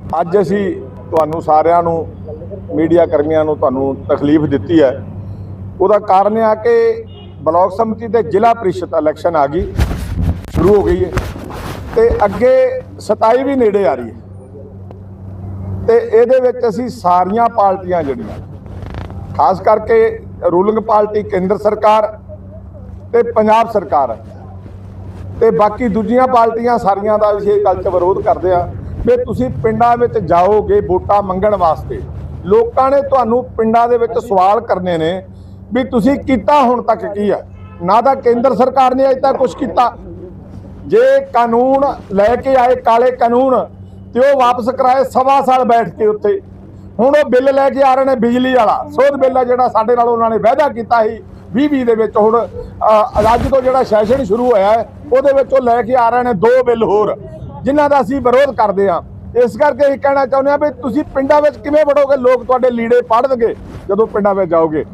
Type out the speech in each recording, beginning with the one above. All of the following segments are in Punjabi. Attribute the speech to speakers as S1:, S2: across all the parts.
S1: ਅੱਜ ਅਸੀਂ ਤੁਹਾਨੂੰ ਸਾਰਿਆਂ ਨੂੰ, ਮੀਡੀਆ ਕਰਮੀਆਂ ਨੂੰ ਤੁਹਾਨੂੰ ਤਕਲੀਫ ਦਿੱਤੀ ਹੈ। ਉਹਦਾ ਕਾਰਨ ਇਹ ਆ ਕਿ ਬਲਾਕ ਸਮਿਤੀ ਤੇ ਜ਼ਿਲ੍ਹਾ ਪ੍ਰੀਸ਼ਦ ਇਲੈਕਸ਼ਨ ਆ ਗਈ, ਸ਼ੁਰੂ ਹੋ ਗਈ ਹੈ। ਤੇ ਅੱਗੇ 27 ਵੀ ਨੇੜੇ ਆ ਰਹੀ ਹੈ। ਤੇ ਇਹਦੇ ਵਿੱਚ ਅਸੀਂ ਸਾਰੀਆਂ ਪਾਰਟੀਆਂ ਜਿਹੜੀਆਂ, ਖਾਸ ਕਰਕੇ ਰੂਲਿੰਗ ਪਾਰਟੀ ਕੇਂਦਰ ਸਰਕਾਰ ਤੇ ਪੰਜਾਬ ਸਰਕਾਰ ਤੇ ਬਾਕੀ ਦੂਜੀਆਂ ਪਾਰਟੀਆਂ ਸਾਰੀਆਂ ਦਾ ਅਸੀਂ ਇਹ ਗੱਲ 'ਚ ਵਿਰੋਧ ਕਰਦੇ ਆ। ਵੀ ਤੁਸੀਂ ਪਿੰਡਾਂ ਵਿੱਚ ਜਾਓਗੇ ਵੋਟਾਂ ਮੰਗਣ ਵਾਸਤੇ, ਲੋਕਾਂ ਨੇ ਤੁਹਾਨੂੰ ਪਿੰਡਾਂ ਦੇ ਵਿੱਚ ਸਵਾਲ ਕਰਨੇ ਨੇ ਵੀ ਤੁਸੀਂ ਕੀਤਾ ਹੁਣ ਤੱਕ ਕੀ ਹੈ ਨਾ ਤਾਂ ਕੇਂਦਰ ਸਰਕਾਰ ਨੇ ਅਜੇ ਤੱਕ ਕੁਝ ਕੀਤਾ। ਜੇ ਕਾਨੂੰਨ ਲੈ ਕੇ ਆਏ ਕਾਲੇ ਕਾਨੂੰਨ ਤੇ ਉਹ ਵਾਪਸ ਕਰਾਏ ਸਵਾ ਸਾਲ ਬੈਠ ਕੇ ਉੱਥੇ। ਹੁਣ ਉਹ ਬਿੱਲ ਲੈ ਕੇ ਆ ਰਹੇ ਨੇ ਬਿਜਲੀ ਵਾਲਾ। ਸੋਧ ਬਿੱਲ ਆ ਜਿਹੜਾ ਸਾਡੇ ਨਾਲ ਉਹਨਾਂ ਨੇ ਵਾਅਦਾ ਕੀਤਾ ਸੀ 2020 ਦੇ ਵਿੱਚ। ਹੁਣ ਅੱਜ ਤੋਂ ਜਿਹੜਾ ਸੈਸ਼ਨ ਸ਼ੁਰੂ ਹੋਇਆ ਉਹਦੇ ਵਿੱਚ ਉਹ ਲੈ ਕੇ ਆ ਰਹੇ ਨੇ ਦੋ ਬਿੱਲ ਹੋਰ। ਜਿਨ੍ਹਾਂ ਦਾ ਅਸੀਂ ਵਿਰੋਧ ਕਰਦੇ ਹਾਂ। ਇਸ ਕਰਕੇ ਇਹ ਕਹਿਣਾ ਚਾਹੁੰਦੇ ਹਾਂ ਵੀ ਤੁਸੀਂ ਪਿੰਡਾਂ ਵਿੱਚ ਕਿਵੇਂ ਵੜੋਗੇ? ਲੋਕ ਤੁਹਾਡੇ ਲੀੜੇ ਪੜ੍ਹਨਗੇ ਜਦੋਂ ਪਿੰਡਾਂ ਵਿੱਚ ਜਾਓਗੇ।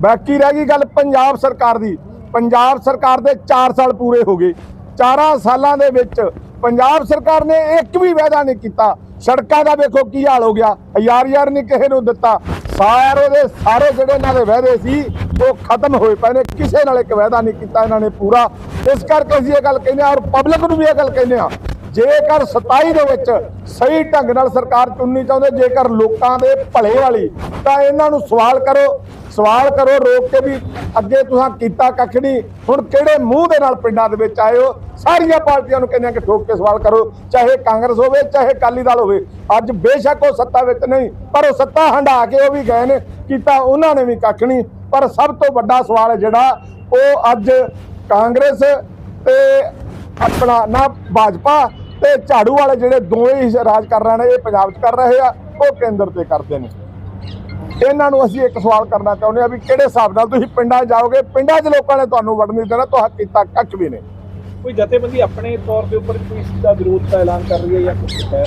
S1: ਬਾਕੀ ਰਹਿ ਗਈ ਗੱਲ ਪੰਜਾਬ ਸਰਕਾਰ ਦੀ। ਪੰਜਾਬ ਸਰਕਾਰ ਦੇ 4 ਸਾਲ ਪੂਰੇ ਹੋ ਗਏ। 4 ਸਾਲਾਂ ਦੇ ਵਿੱਚ ਪੰਜਾਬ ਸਰਕਾਰ ਨੇ ਇੱਕ ਵੀ ਵਾਅਦਾ ਨਹੀਂ ਕੀਤਾ। ਸੜਕਾਂ ਦਾ ਵੇਖੋ ਕੀ ਹਾਲ ਹੋ ਗਿਆ। ਹਜ਼ਾਰ ਯਾਰ ਨਹੀਂ ਕਿਸੇ ਨੂੰ ਦਿੱਤਾ। ਸਾਰੇ ਦੇ ਸਾਰੇ ਜਿਹੜੇ ਇਹਨਾਂ ਦੇ ਵਾਅਦੇ ਸੀ, ਉਹ ਖਤਮ ਹੋਏ ਪਏ ਨੇ। ਕਿਸੇ ਨਾਲ ਇੱਕ ਵਾਅਦਾ ਨਹੀਂ ਕੀਤਾ ਇਹਨਾਂ ਨੇ ਪੂਰਾ। ਇਸ ਕਰਕੇ ਅਸੀਂ ਇਹ ਗੱਲ ਕਹਿੰਦੇ ਆ ਔਰ ਪਬਲਿਕ ਨੂੰ ਵੀ ਇਹ ਗੱਲ ਕਹਿੰਦੇ ਆ ਜੇਕਰ 27 ਦੇ ਵਿੱਚ ਸਹੀ ਢੰਗ ਨਾਲ ਸਰਕਾਰ ਚੁਣਨੀ ਚਾਹੁੰਦੇ, ਜੇਕਰ ਲੋਕਾਂ ਦੇ ਭਲੇ ਵਾਲੀ, ਤਾਂ ਇਹਨਾਂ ਨੂੰ ਸਵਾਲ ਕਰੋ। ਸਵਾਲ ਕਰੋ ਰੋਕ ਕੇ ਵੀ ਅੱਗੇ ਤੁਸੀਂ ਕੀਤਾ ਕੱਖ ਨਹੀਂ। ਹੁਣ ਕਿਹੜੇ ਮੂੰਹ ਦੇ ਨਾਲ ਪਿੰਡਾਂ ਦੇ ਵਿੱਚ ਆਏ ਹੋ? ਸਾਰੀਆਂ ਪਾਰਟੀਆਂ ਨੂੰ ਕਹਿੰਦੇ ਕਿ ਠੋਕ ਕੇ ਸਵਾਲ ਕਰੋ। ਚਾਹੇ ਕਾਂਗਰਸ ਹੋਵੇ, ਚਾਹੇ ਅਕਾਲੀ ਦਲ ਹੋਵੇ। ਅੱਜ ਬੇਸ਼ੱਕ ਉਹ ਸੱਤਾ ਵਿੱਚ ਨਹੀਂ, ਪਰ ਉਹ ਸੱਤਾ ਹੰਡਾ ਕੇ ਉਹ ਵੀ ਗਏ ਨੇ। ਕੀਤਾ ਉਹਨਾਂ ਨੇ ਵੀ ਕੱਖ ਨਹੀਂ। ਪਰ ਸਭ ਤੋਂ ਵੱਡਾ ਸਵਾਲ ਹੈ ਜਿਹੜਾ, ਉਹ ਅੱਜ ਕਾਂਗਰਸ ਤੇ ਆਪਣਾ ਨਾ ਭਾਜਪਾ ਤੇ ਝਾੜੂ ਵਾਲੇ ਜਿਹੜੇ ਦੋਵੇਂ ਹੀ ਰਾਜ ਕਰ ਰਹੇ ਨੇ ਇਹ ਪੰਜਾਬ 'ਚ ਕਰ ਰਹੇ ਆ ਉਹ ਕੇਂਦਰ ਤੇ ਕਰਦੇ ਨੇ। ਇਹਨਾਂ ਨੂੰ ਅਸੀਂ ਇੱਕ ਸਵਾਲ ਕਰਨਾ ਚਾਹੁੰਦੇ ਆ ਵੀ ਕਿਹੜੇ ਹਿਸਾਬ ਨਾਲ ਤੁਸੀਂ ਪਿੰਡਾਂ ਜਾਓਗੇ? ਪਿੰਡਾਂ 'ਚ ਲੋਕਾਂ ਨੇ ਤੁਹਾਨੂੰ ਵੜਨ ਨਹੀਂ ਦੇਣਾ ਤੁਹਾਂ ਕੀਤਾ ਕੱਖ ਵੀ ਨਹੀਂ।
S2: ਕੋਈ ਜਥੇਬੰਦੀ ਆਪਣੇ ਤੌਰ ਦੇ ਉੱਪਰ ਕੋਈ ਦਾ ਵਿਰੋਧ ਦਾ ਐਲਾਨ ਕਰ ਰਹੀ ਹੈ ਜਾਂ ਕੁਝ ਹੈ?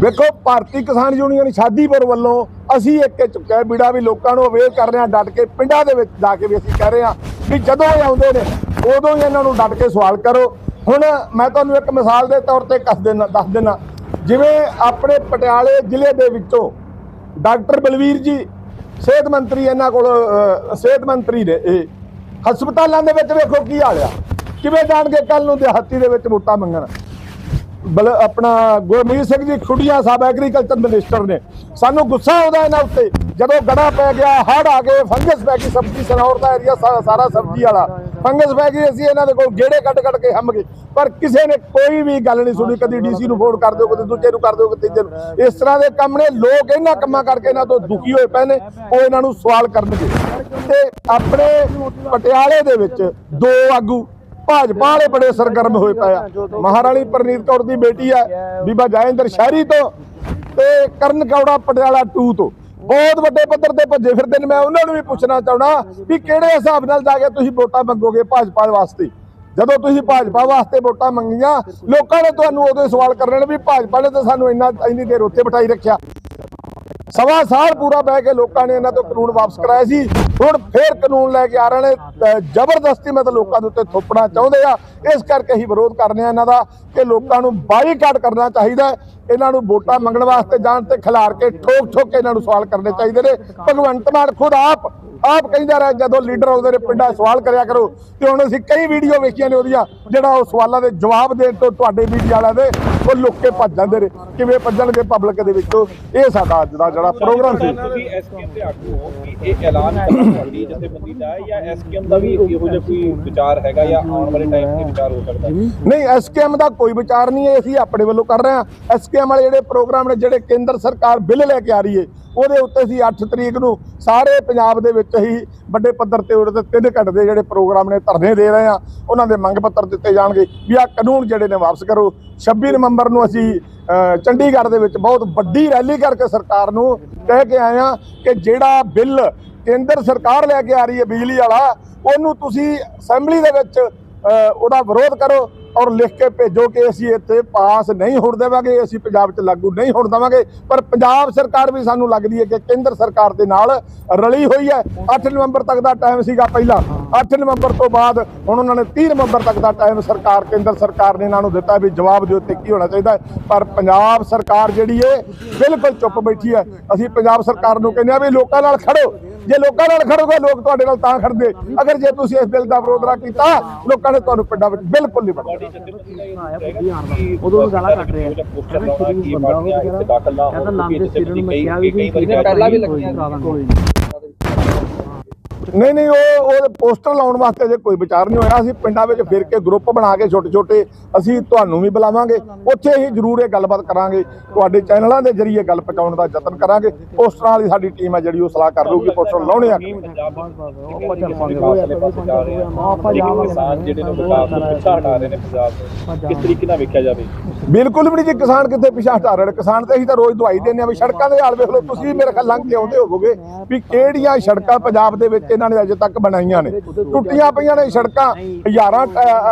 S1: ਵੇਖੋ ਭਾਰਤੀ ਕਿਸਾਨ ਯੂਨੀਅਨ ਸ਼ਾਦੀਪੁਰ ਵੱਲੋਂ ਅਸੀਂ ਇੱਕ ਚੁੱਕਿਆ ਬੀੜਾ ਵੀ ਲੋਕਾਂ ਨੂੰ ਅਵੇਅਰ ਕਰ ਰਹੇ ਹਾਂ ਡਟ ਕੇ ਪਿੰਡਾਂ ਦੇ ਵਿੱਚ ਜਾ ਕੇ ਵੀ ਅਸੀਂ ਕਹਿ ਰਹੇ ਹਾਂ ਵੀ ਜਦੋਂ ਇਹ ਆਉਂਦੇ ਨੇ ਉਦੋਂ ਹੀ ਇਹਨਾਂ ਨੂੰ ਡਟ ਕੇ ਸਵਾਲ ਕਰੋ। ਹੁਣ ਮੈਂ ਤੁਹਾਨੂੰ ਇੱਕ ਮਿਸਾਲ ਦੇ ਤੌਰ ਤੇ ਕੱਸ ਦੇਣਾ ਦੱਸ ਦੇਣਾ ਜਿਵੇਂ ਆਪਣੇ ਪਟਿਆਲੇ ਜ਼ਿਲ੍ਹੇ ਦੇ ਵਿੱਚੋਂ ਡਾਕਟਰ ਬਲਵੀਰ ਜੀ, ਸਿਹਤ ਮੰਤਰੀ ਇਹਨਾਂ ਕੋਲ ਸਿਹਤ ਮੰਤਰੀ ਨੇ, ਇਹ ਹਸਪਤਾਲਾਂ ਦੇ ਵਿੱਚ ਵੇਖੋ ਕੀ ਹਾਲ ਆ। ਕਿਵੇਂ ਜਾਣਗੇ ਕੱਲ ਨੂੰ ਦਿਹਾਤੀ ਦੇ ਵਿੱਚ ਵੋਟਾਂ ਮੰਗਣ? ਬਲ, ਆਪਣਾ ਗੁਰਮੀਤ ਸਿੰਘ ਜੀ, ਖੁੱਡੀਆਂ ਸਾਹਿਬ ਐਗਰੀਕਲਚਰ ਮਿਨਿਸਟਰ ਨੇ। ਸਾਨੂੰ ਗੁੱਸਾ ਆਉਂਦਾ ਇਹਨਾਂ ਉੱਤੇ। ਜਦੋਂ ਗੜਾ ਪੈ ਗਿਆ ਹੜ ਆ ਗਏ ਫੰਗਸ ਪੈ ਗਈ, ਸਬਜ਼ੀ, ਸਨੌਰ ਦਾ ਏਰੀਆ ਸਾਰਾ ਸਬਜ਼ੀ ਵਾਲਾ। ਫੰਗਸ ਪੈ ਗਈ ਅਸੀਂ ਇਹਨਾਂ ਦੇ ਕੋਲ, ਗੇੜੇ ਕੱਢ ਕੱਢ ਕੇ ਹੰਮ ਗਏ। ਪਰ ਕਿਸੇ ਨੇ ਕੋਈ ਵੀ ਗੱਲ ਨਹੀਂ ਸੁਣੀ, ਕਦੀ ਡੀਸੀ ਨੂੰ ਫੋਨ ਕਰ ਦਿਓ, ਕਦੀ ਦੂਜੇ ਨੂੰ ਕਰ ਦਿਓ, ਕਦੀ ਤੀਜੇ ਨੂੰ। ਇਸ ਤਰ੍ਹਾਂ ਦੇ ਕੰਮ ਨੇ, ਲੋਕ ਇਹਨਾਂ ਕੰਮਾਂ ਕਰਕੇ ਇਹਨਾਂ ਤੋਂ ਦੁਖੀ ਹੋਏ ਪਏ ਨੇ, ਉਹ ਇਹਨਾਂ ਨੂੰ ਸਵਾਲ ਕਰਨਗੇ। ਤੇ ਆਪਣੇ ਪਟਿਆਲੇ ਦੇ ਵਿੱਚ ਦੋ ਆਗੂ, ਭਾਜਪਾ ਵਾਲੇ ਬੜੇ ਸਰਗਰਮ ਹੋਏ ਪਏ ਆ। ਮਹਾਰਾਣੀ ਪ੍ਰਨੀਤ ਕੌਰ ਦੀ ਬੇਟੀ ਆ, ਬੀਬਾ ਜੈਂਦਰ ਸ਼ਹਿਰੀ ਤੋਂ ਤੇ ਕਰਨ ਕੌੜਾ ਪਟਿਆਲਾ 2 ਤੋਂ। ਬਹੁਤ ਵੱਡੇ ਪੱਧਰ ਤੇ ਭੱਜੇ ਫਿਰਦੇ ਨੇ, ਮੈਂ ਉਹਨਾਂ ਨੂੰ ਵੀ ਪੁੱਛਣਾ ਚਾਹਣਾ ਵੀ ਕਿਹੜੇ ਹਿਸਾਬ ਨਾਲ ਜਾ ਕੇ ਤੁਸੀਂ ਵੋਟਾਂ ਮੰਗੋਗੇ ਭਾਜਪਾ ਵਾਸਤੇ? ਜਦੋਂ ਤੁਸੀਂ ਭਾਜਪਾ ਵਾਸਤੇ ਵੋਟਾਂ ਮੰਗੀਆਂ, ਲੋਕਾਂ ਨੇ ਤੁਹਾਨੂੰ ਉਦੋਂ ਸਵਾਲ ਕਰਨੇ ਨੇ ਵੀ ਭਾਜਪਾ ਨੇ ਤਾਂ ਸਾਨੂੰ ਇੰਨਾ, ਇੰਨੀ ਦੇਰ ਉੱਥੇ ਬਿਠਾਈ ਰੱਖਿਆ। ਸਵਾ ਸਾਲ ਪੂਰਾ ਬਹਿ ਕੇ ਲੋਕਾਂ ਨੇ ਇਹਨਾਂ ਤੋਂ ਕਾਨੂੰਨ ਵਾਪਸ ਕਰਾਇਆ ਸੀ। ਹੁਣ ਫੇਰ ਕਾਨੂੰਨ ਲੈ ਕੇ ਆ ਰਹੇ ਨੇ। ਜ਼ਬਰਦਸਤੀ ਮਤਲਬ ਲੋਕਾਂ ਦੇ ਉੱਤੇ ਥੋਪਣਾ ਚਾਹੁੰਦੇ ਆ। ਇਸ ਕਰਕੇ ਹੀ ਵਿਰੋਧ ਕਰਨੇ ਆ ਇਹਨਾਂ ਦਾ ਕਿ ਲੋਕਾਂ ਨੂੰ ਬਾਈਕਾਟ ਕਰਨਾ ਚਾਹੀਦਾ ਇਹਨਾਂ ਨੂੰ ਵੋਟਾਂ ਮੰਗਣ ਵਾਸਤੇ ਜਾਣ ਤੇ ਖਿਲਾਰ ਕੇ ਠੋਕ ਠੋਕ ਕੇ ਇਹਨਾਂ ਨੂੰ ਸਵਾਲ ਕਰਨੇ ਚਾਹੀਦੇ ਨੇ। ਭਗਵੰਤ ਮਾਨ ਖੁਦ ਆਪ ਆਪ ਕਹਿੰਦਾ ਰਿਹਾ, ਜਦੋਂ ਲੀਡਰ ਆਉਂਦੇ ਨੇ ਪਿੰਡਾਂ 'ਚ ਸਵਾਲ ਕਰਿਆ ਕਰੋ, ਤੇ ਹੁਣ ਅਸੀਂ ਕਈ ਵੀਡੀਓ ਵੇਖੀਆਂ ਨੇ ਉਹਦੀਆਂ, ਜਿਹੜਾ ਉਹ ਸਵਾਲਾਂ ਦੇ ਜਵਾਬ ਦੇਣ ਤੋਂ ਤੁਹਾਡੇ ਮੀਡੀਆ ਵਾਲਿਆਂ ਦੇ, ਉਹ ਲੁੱਕ ਕੇ ਭੱਜ ਜਾਂਦੇ ਨੇ। ਕਿਵੇਂ ਭੱਜਣਗੇ ਪਬਲਿਕ ਦੇ ਵਿੱਚੋਂ? ਇਹ ਸਾਡਾ ਅੱਜ ਦਾ ਜਿਹੜਾ ਪ੍ਰੋਗਰਾਮ ਸੀ।
S2: ਤੁਸੀਂ ਐਸਕੇਐਮ ਦੇ ਆਗੂ ਹੋ ਕਿ ਇਹ ਐਲਾਨ ਹੈ ਤੁਹਾਡੀ ਜਥੇਬੰਦੀ ਦਾ ਜਾਂ ਐਸਕੇਐਮ ਦਾ ਵੀ ਇਹੋ ਜਿਹਾ ਕੋਈ ਵਿਚਾਰ ਹੈਗਾ ਜਾਂ ਆਉਣ ਵਾਲੇ ਟਾਈਮ ਤੇ ਵਿਚਾਰ ਹੋ ਸਕਦਾ?
S1: ਨਹੀਂ ਐਸਕੇਐਮ ਦਾ ਕੋਈ ਵਿਚਾਰ ਨਹੀਂ ਹੈ ਅਸੀਂ ਆਪਣੇ ਵੱਲੋਂ ਕਰ ਰਹੇ ਹਾਂ। ਐਸਕੇਐਮ ਵਾਲੇ ਜਿਹੜੇ ਪ੍ਰੋਗਰਾਮ ਨੇ ਜਿਹੜੇ ਕੇਂਦਰ ਸਰਕਾਰ ਬਿੱਲ ਲੈ ਕੇ ਆ ਰਹੀ ਹੈ ਉਹਦੇ ਉੱਤੇ ਅਸੀਂ 8 ਤਰੀਕ ਨੂੰ ਸਾਰੇ ਪੰਜਾਬ ਦੇ ਵਿੱਚ ਹੀ ਵੱਡੇ ਪੱਧਰ ਤੇ ਉਹਦੇ ਤਿੰਨ ਘੰਟੇ ਦੇ ਜਿਹੜੇ ਪ੍ਰੋਗਰਾਮ ਨੇ ਧਰਨੇ ਦੇ ਰਹੇ ਹਾਂ। ਉਹਨਾਂ ਦੇ ਮੰਗ ਪੱਤਰ ਦਿੱਤੇ ਜਾਣਗੇ ਵੀ ਆ ਕਾਨੂੰਨ ਜਿਹੜੇ ਨੇ ਵਾਪਸ ਕਰੋ। 26 ਨਵੰਬਰ ਨੂੰ ਅਸੀਂ ਅ, ਚੰਡੀਗੜ੍ਹ ਦੇ ਵਿੱਚ ਬਹੁਤ ਵੱਡੀ ਰੈਲੀ ਕਰਕੇ ਸਰਕਾਰ ਨੂੰ ਕਹਿ ਕੇ ਆਏ ਹਾਂ ਕਿ ਜਿਹੜਾ ਬਿੱਲ ਕੇਂਦਰ ਸਰਕਾਰ ਲੈ ਕੇ ਆ ਰਹੀ ਹੈ ਬਿਜਲੀ ਵਾਲਾ, ਉਹਨੂੰ ਤੁਸੀਂ ਅਸੈਂਬਲੀ ਦੇ ਵਿੱਚ ਉਹਦਾ ਵਿਰੋਧ ਕਰੋ। ਔਰ ਲਿਖ ਕੇ ਭੇਜੋ ਕਿ ਅਸੀਂ ਇੱਥੇ ਪਾਸ ਨਹੀਂ ਹੋਣ ਦੇਵਾਂਗੇ, ਅਸੀਂ ਪੰਜਾਬ 'ਚ ਲਾਗੂ ਨਹੀਂ ਹੋਣ ਦੇਵਾਂਗੇ। ਪਰ ਪੰਜਾਬ ਸਰਕਾਰ ਵੀ ਸਾਨੂੰ ਲੱਗਦੀ ਹੈ ਕਿ ਕੇਂਦਰ ਸਰਕਾਰ ਦੇ ਨਾਲ ਰਲੀ ਹੋਈ ਹੈ। 8 ਨਵੰਬਰ ਤੱਕ ਦਾ ਟਾਈਮ ਸੀਗਾ ਪਹਿਲਾਂ। 8 ਨਵੰਬਰ ਤੋਂ ਬਾਅਦ ਹੁਣ ਉਹਨਾਂ ਨੇ 30 ਨਵੰਬਰ ਤੱਕ ਦਾ ਟਾਈਮ ਸਰਕਾਰ, ਕੇਂਦਰ ਸਰਕਾਰ ਨੇ ਇਹਨਾਂ ਨੂੰ ਦਿੱਤਾ ਵੀ ਜਵਾਬ ਦਿਓ ਉੱਤੇ ਕੀ ਹੋਣਾ ਚਾਹੀਦਾ ਪਰ ਪੰਜਾਬ ਸਰਕਾਰ ਜਿਹੜੀ ਹੈ ਬਿਲਕੁਲ ਚੁੱਪ ਬੈਠੀ ਹੈ। ਅਸੀਂ ਪੰਜਾਬ ਸਰਕਾਰ ਨੂੰ ਕਹਿੰਦੇ ਆ ਵੀ ਲੋਕਾਂ ਨਾਲ ਖੜੋ। ਜੇ ਲੋਕਾਂ ਨਾਲ ਖੜੋਗੇ, ਲੋਕ ਤੁਹਾਡੇ ਨਾਲ ਤਾਂ ਖੜਦੇ। ਅਗਰ ਜੇ ਤੁਸੀਂ ਇਸ ਬਿੱਲ ਦਾ ਵਿਰੋਧ ਨਾ ਕੀਤਾ, ਲੋਕਾਂ ਨੇ ਤੁਹਾਨੂੰ ਪਿੰਡਾਂ ਵਿੱਚ ਬਿਲਕੁਲ ਨਹੀਂ
S2: ਤੁਹਾਡੀ ਦਾ ਉਦੋਂ ਗਾਲਾਂ ਕੱਢ ਰਹੇ ਆ। ਪੋਸਟਰ ਲਾਉਣਾ ਕਿ ਪਾਰਟੀਆਂ ਇੱਥੇ ਦਾਖਲ ਨਾ ਹੋਣ ਕਿਉਂਕਿ ਜਥੇਬੰਦੀ ਕਈ ਕਈ ਵਾਰੀ
S3: ਪਹਿਲਾਂ ਵੀ ਲੱਗੀਆਂ
S1: ਨਹੀਂ। ਨਹੀਂ ਉਹ ਉਹ ਪੋਸਟਰ ਲਾਉਣ ਵਾਸਤੇ ਜੇ ਕੋਈ ਵਿਚਾਰ ਨਹੀਂ ਹੋਇਆ। ਅਸੀਂ ਪਿੰਡਾਂ ਵਿੱਚ ਫਿਰ ਕੇ ਗਰੁੱਪ ਬਣਾ ਕੇ ਛੋਟੇ ਛੋਟੇ ਅਸੀਂ ਤੁਹਾਨੂੰ ਵੀ ਬੁਲਾਵਾਂਗੇ। ਉੱਥੇ ਹੀ ਜ਼ਰੂਰ ਇਹ ਗੱਲਬਾਤ ਕਰਾਂਗੇ। ਤੁਹਾਡੇ ਚੈਨਲਾਂ ਦੇ ਜ਼ਰੀਏ ਗੱਲ ਪਹੁੰਚਾਉਣ ਦਾ ਯਤਨ ਕਰਾਂਗੇ। ਪੋਸਟਰਾਂ ਵਾਲੀ ਸਾਡੀ ਟੀਮ ਹੈ ਜਿਹੜੀ ਉਹ ਸਲਾਹ ਕਰ ਲਊਗੀ, ਪੋਸਟਰ ਲਾਉਣੇ ਆ।
S2: ਕਿਸ ਤਰੀਕੇ ਨਾਲ ਵੇਖਿਆ ਜਾਵੇ
S1: ਬਿਲਕੁਲ ਵੀ ਨਹੀਂ ਜੀ, ਕਿਸਾਨ ਕਿੱਥੇ ਪਿਛਾ ਹਟਾ ਰਹੇ ਕਿਸਾਨ ਤੇ ਅਸੀਂ ਤਾਂ ਰੋਜ਼ ਦਵਾਈ ਦਿੰਦੇ ਆ ਵੀ ਸੜਕਾਂ ਦੇ ਹਾਲ ਵੇਖ ਲਓ, ਤੁਸੀਂ ਵੀ ਮੇਰੇ ਖਿਆਲ ਲੰਘ ਕੇ ਆਉਂਦੇ ਹੋਵੋਗੇ ਵੀ ਕਿਹੜੀਆਂ ਸੜਕਾਂ ਪੰਜਾਬ ਦੇ ਵਿੱਚ ਇਹਨਾਂ ਨੇ ਅਜੇ ਤੱਕ ਬਣਾਈਆਂ ਨੇ। ਟੁੱਟੀਆਂ ਪਈਆਂ ਨੇ ਸੜਕਾਂ। ਹਜ਼ਾਰਾਂ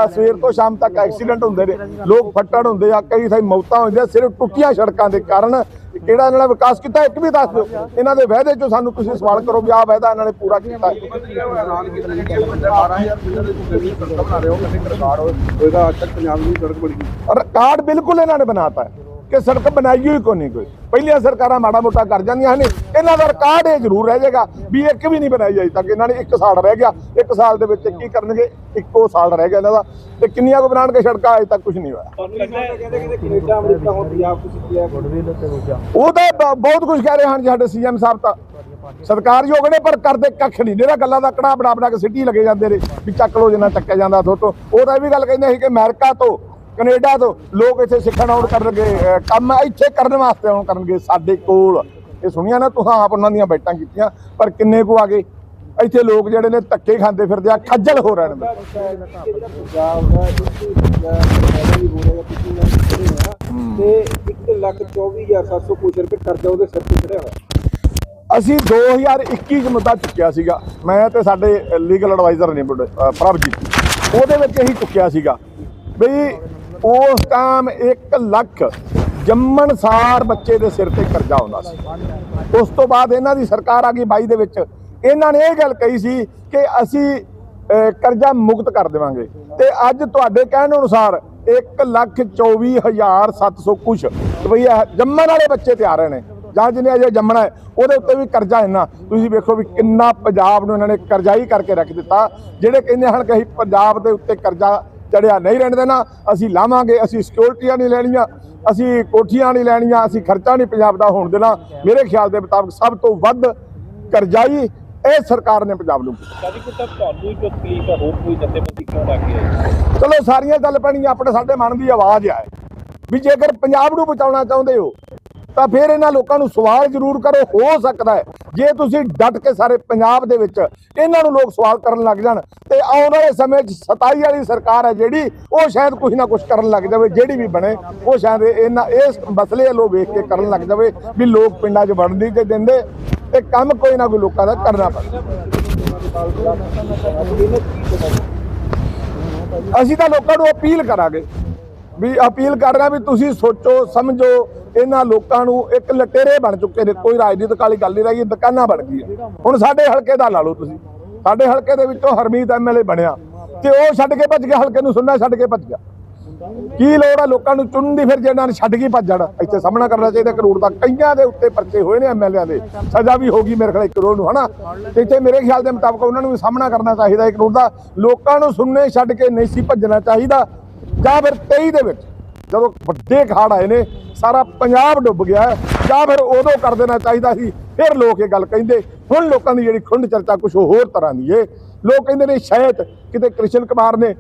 S1: ਸਵੇਰ ਤੋਂ ਸ਼ਾਮ ਤੱਕ ਐਕਸੀਡੈਂਟ ਹੁੰਦੇ ਨੇ। ਲੋਕ ਫੱਟੜ ਹੁੰਦੇ ਆ, ਕਈ ਥਾਈ ਮੌਤਾਂ ਹੁੰਦੀਆਂ ਸਿਰਫ ਟੁੱਟੀਆਂ ਸੜਕਾਂ ਦੇ ਕਾਰਨ ਕਿਹੜਾ ਇਹਨਾਂ ਨੇ ਵਿਕਾਸ ਕੀਤਾ? ਇੱਕ ਵੀ ਦੱਸ ਦਿਓ। ਇਹਨਾਂ ਦੇ ਵਾਅਦੇ ਚੋਂ ਸਾਨੂੰ ਤੁਸੀਂ ਸਵਾਲ ਕਰੋ ਵੀ ਆਹ ਵਾਅਦਾ ਇਹਨਾਂ ਨੇ ਪੂਰਾ ਕੀਤਾ। ਰਿਕਾਰਡ ਬਿਲਕੁਲ ਇਹਨਾਂ ਨੇ ਬਣਾਤਾ ਹੈ ਕਿ ਸੜਕ ਬਣਾਈ ਹੋਈ ਕੋਈ ਨਹੀਂ ਕੋਈ। ਪਹਿਲੀਆਂ ਸਰਕਾਰਾਂ ਮਾੜਾ ਮੋਟਾ ਕਰ ਜਾਂਦੀਆਂ ਨੇ। ਇਹਨਾਂ ਦਾ ਰਿਕਾਰਡ ਇਹ ਜ਼ਰੂਰ ਰਹਿ ਜਾਏਗਾ ਵੀ ਇੱਕ ਵੀ ਨਹੀਂ ਬਣਾਈ ਅਜੇ ਤੱਕ। ਇਹਨਾਂ ਨੇ ਇੱਕ ਸਾਲ ਰਹਿ ਗਿਆ ਇੱਕ ਸਾਲ ਦੇ ਵਿੱਚ ਕੀ ਕਰਨਗੇ ਇੱਕੋ ਸਾਲ ਰਹਿ ਗਿਆ ਇਹਨਾਂ ਦਾ। ਤੇ ਕਿੰਨੀਆਂ ਕੋ ਬਣਾਉਣਗੇ ਸੜਕਾਂ ਅਜੇ ਤੱਕ ਕੁਝ ਨਹੀਂ ਹੋਇਆ। ਉਹ ਤਾਂ ਬਹੁਤ ਕੁਝ ਕਹਿ ਰਹੇ ਹਨ ਸਾਡੇ ਸੀਐਮ ਸਾਹਿਬ ਤਾਂ। ਸਤਿਕਾਰਯੋਗ ਨੇ ਪਰ ਕਰਦੇ ਕੱਖ ਨਹੀਂ। ਜਿਹੜਾ ਗੱਲਾਂ ਦਾ ਕੜਾ ਬਣਾ ਬਣਾ ਕੇ ਸਿੱਟੀ ਲੱਗੇ ਜਾਂਦੇ ਨੇ ਵੀ ਚੱਕ ਲੋ ਜਿੰਨਾ ਚੱਕਿਆ ਜਾਂਦਾ ਥੋਤੋਂ ਉਹ ਤਾਂ ਇਹ ਵੀ ਗੱਲ ਕਹਿੰਦੇ ਸੀ ਕਿ ਅਮਰੀਕਾ ਤੋਂ ਕੈਨੇਡਾ ਤੋਂ ਲੋਕ ਇੱਥੇ ਸਿੱਖਣ ਆਉਣ ਕਰਨਗੇ ਕੰਮ ਇੱਥੇ ਕਰਨ ਵਾਸਤੇ ਆਉਣ ਕਰਨਗੇ ਸਾਡੇ ਕੋਲ। ਇਹ ਸੁਣੀਆਂ ਨਾ ਤੁਸੀਂ ਆਪ ਉਹਨਾਂ ਦੀਆਂ ਬੈਠਾਂ ਕੀਤੀਆਂ ਪਰ ਕਿੰਨੇ ਕੁ ਆ ਗਏ? ਇੱਥੇ ਲੋਕ ਜਿਹੜੇ ਨੇ ਧੱਕੇ ਖਾਂਦੇ ਫਿਰਦੇ ਆ ਖੱਜਲ ਹੋ ਰਹੇ ਨੇ
S3: ਤੇ 1 ਲੱਖ 24700 ਕੁਛ ਰੁਪਏ ਕਰਜ਼ਾ ਉਹਦੇ ਸਿਰ ਤੇ ਚੜਿਆ ਹੋਇਆ।
S1: ਅਸੀਂ 2021 ਚ ਮੁੱਦਾ ਚੁੱਕਿਆ ਸੀਗਾ। ਮੈਂ ਤੇ ਸਾਡੇ ਲੀਗਲ ਐਡਵਾਈਜ਼ਰ ਨੇ ਪ੍ਰਭਜੀਤ ਉਹਦੇ ਵਿੱਚ ਇਹੀ ਚੁੱਕਿਆ ਸੀਗਾ ਬਈ ਉਸ ਟਾਈਮ 1 ਲੱਖ ਜੰਮਣ ਸਾਰ ਬੱਚੇ ਦੇ ਸਿਰ ਤੇ ਕਰਜ਼ਾ ਆਉਂਦਾ ਸੀ। ਉਸ ਤੋਂ ਬਾਅਦ ਇਹਨਾਂ ਦੀ ਸਰਕਾਰ ਆ ਗਈ 22 ਦੇ ਵਿੱਚ। ਇਹਨਾਂ ਨੇ ਇਹ ਗੱਲ ਕਹੀ ਸੀ ਕਿ ਅਸੀਂ ਕਰਜ਼ਾ ਮੁਕਤ ਕਰ ਦੇਵਾਂਗੇ। ਤੇ ਅੱਜ ਤੁਹਾਡੇ ਕਹਿਣ ਅਨੁਸਾਰ 1 ਲੱਖ 24700 ਕੁਛ ਰੁਪਈਆ ਜੰਮਣ ਵਾਲੇ ਬੱਚੇ ਤੇ ਆ ਰਹੇ ਨੇ। ਜਾਂ ਜਿਹਨੇ ਅਜੇ ਜੰਮਣਾ ਹੈ, ਉਹਦੇ ਉੱਤੇ ਵੀ ਕਰਜ਼ਾ ਇੰਨਾ। ਤੁਸੀਂ ਵੇਖੋ ਵੀ ਕਿੰਨਾ ਪੰਜਾਬ ਨੂੰ ਇਹਨਾਂ ਨੇ ਕਰਜ਼ਾਈ ਕਰਕੇ ਰੱਖ ਦਿੱਤਾ। ਜਿਹੜੇ ਕਹਿੰਦੇ ਹਨ ਕਿ ਅਸੀਂ ਪੰਜਾਬ ਦੇ ਉੱਤੇ ਕਰਜ਼ਾ ਚੜਿਆ ਨਹੀਂ ਰਹਿਣ ਦੇਣਾ। ਅਸੀਂ ਲਾਵਾਂਗੇ ਅਸੀਂ ਸਿਕਿਉਰਿਟੀਆਂ ਨਹੀਂ ਲੈਣੀਆਂ ਅਸੀਂ ਕੋਠੀਆਂ ਨਹੀਂ ਲੈਣੀਆਂ ਅਸੀਂ ਖਰਚਾ ਨਹੀਂ ਪੰਜਾਬ ਦਾ ਹੋਣ ਦੇਣਾ। ਮੇਰੇ ਖਿਆਲ ਦੇ ਮੁਤਾਬਕ ਸਭ ਤੋਂ ਵੱਧ ਕਰਜ਼ਾਈ ਇਹ ਸਰਕਾਰ ਨੇ ਪੰਜਾਬ ਨੂੰ ਚਲੋ ਸਾਰੀਆਂ ਗੱਲ ਪੈਣੀਆਂ ਆਪਣੇ ਸਾਡੇ ਮਨ ਦੀ ਆਵਾਜ਼ ਆ। ਵੀ ਜੇਕਰ ਪੰਜਾਬ ਨੂੰ ਬਚਾਉਣਾ ਚਾਹੁੰਦੇ ਹੋ ਤਾਂ ਫਿਰ ਇਹਨਾਂ ਲੋਕਾਂ ਨੂੰ ਸਵਾਲ ਜ਼ਰੂਰ ਕਰੋ, ਹੋ ਸਕਦਾ ਹੈ। ਜੇ ਤੁਸੀਂ ਡਟ ਕੇ ਸਾਰੇ ਪੰਜਾਬ ਦੇ ਵਿੱਚ ਇਹਨਾਂ ਨੂੰ ਲੋਕ ਸਵਾਲ ਕਰਨ ਲੱਗ ਜਾਣ, ਤੇ ਆਉਣ ਵਾਲੇ ਸਮੇਂ 'ਚ 27 ਵਾਲੀ ਸਰਕਾਰ ਹੈ ਜਿਹੜੀ, ਉਹ ਸ਼ਾਇਦ ਕੁਝ ਨਾ ਕੁਝ ਕਰਨ ਲੱਗ ਜਾਵੇ, ਜਿਹੜੀ ਵੀ ਬਣੇ, ਉਹ ਸ਼ਾਇਦ ਇਹਨਾਂ, ਇਸ ਮਸਲੇ ਵੱਲੋਂ ਵੇਖ ਕੇ ਕਰਨ ਲੱਗ ਜਾਵੇ ਵੀ ਲੋਕ ਪਿੰਡਾਂ 'ਚ ਵੜਨ ਨਹੀਂ ਤੇ ਦਿੰਦੇ, ਤੇ ਕੰਮ ਕੋਈ ਨਾ ਕੋਈ ਲੋਕਾਂ ਦਾ ਕਰਨਾ ਪੈਂਦਾ ਅਸੀਂ ਤਾਂ ਲੋਕਾਂ ਨੂੰ ਅਪੀਲ ਕਰਾਂਗੇ। ਵੀ ਅਪੀਲ ਕਰ ਰਿਹਾ ਵੀ ਤੁਸੀਂ ਸੋਚੋ, ਸਮਝੋ, ਇਹਨਾਂ ਲੋਕਾਂ ਨੂੰ ਇੱਕ ਲਟੇਰੇ ਬਣ ਚੁੱਕੇ ਨੇ, ਕੋਈ ਰਾਜਨੀਤਿਕ ਵਾਲੀ ਗੱਲ ਨਹੀਂ ਰਹੀ, ਦੁਕਾਨਾਂ ਬਣ ਗਈਆਂ। ਹੁਣ ਸਾਡੇ ਹਲਕੇ ਦਾ ਲਾ ਲਓ ਤੁਸੀਂ। ਸਾਡੇ ਹਲਕੇ ਦੇ ਵਿੱਚੋਂ ਹਰਮੀਤ ਐਮਐਲਏ ਬਣਿਆ। ਤੇ ਉਹ ਛੱਡ ਕੇ ਭੱਜ ਗਿਆ, ਹਲਕੇ ਨੂੰ ਸੁਣਨਾ ਛੱਡ ਕੇ ਭੱਜ ਗਿਆ। ਕੀ ਲੋੜ ਆ ਲੋਕਾਂ ਨੂੰ ਚੁਣਨ ਦੀ, ਫਿਰ ਜੇ ਇਹਨਾਂ ਨੇ ਛੱਡ ਕੇ ਹੀ ਇੱਥੇ ਸਾਹਮਣਾ ਕਰਨਾ ਚਾਹੀਦਾ ਕਰੋੜ ਦਾ। ਕਈਆਂ ਦੇ ਉੱਤੇ ਪਰਚੇ ਹੋਏ ਨੇ ਐਮਐਲਏ ਦੇ। ਸਜ਼ਾ ਵੀ ਹੋਗੀ ਮੇਰੇ ਖਿਆਲ ਕਰੋੜ ਨੂੰ, ਹਨਾ? ਤੇ ਇੱਥੇ ਮੇਰੇ ਖਿਆਲ ਦੇ ਮੁਤਾਬਕ ਉਹਨਾਂ ਨੂੰ ਵੀ ਸਾਹਮਣਾ ਕਰਨਾ ਚਾਹੀਦਾ ਕਰੋੜ ਦਾ। ਲੋਕਾਂ ਨੂੰ ਸੁਣਨੇ ਛੱਡ ਕੇ ਨਹੀਂ ਸੀ ਭੱਜਣਾ ਚਾਹੀਦਾ। ਜਾਂ ਫਿਰ 23 ਦੇ ਵਿੱਚ ਜਦੋਂ ਵੱਡੇ ਖਾੜ ਆਏ ਨੇ, ਸਾਰਾ ਪੰਜਾਬ ਡੁੱਬ ਗਿਆ ਜਾਂ ਫਿਰ ਉਦੋਂ ਕਰ ਦੇਣਾ ਚਾਹੀਦਾ ਸੀ, ਫਿਰ ਲੋਕ ਇਹ ਗੱਲ ਕਹਿੰਦੇ। ਹੁਣ ਲੋਕਾਂ ਦੀ ਜਿਹੜੀ ਖੁੰਡ ਚਰਚਾ ਕੁਝ ਹੋਰ ਤਰ੍ਹਾਂ ਦੀ ਏ। ਲੋਕ ਕਹਿੰਦੇ ਨੇ ਸ਼ਾਇਦ ਕਿਤੇ ਕ੍ਰਿਸ਼ਨ ਕੁਮਾਰ ਨੇ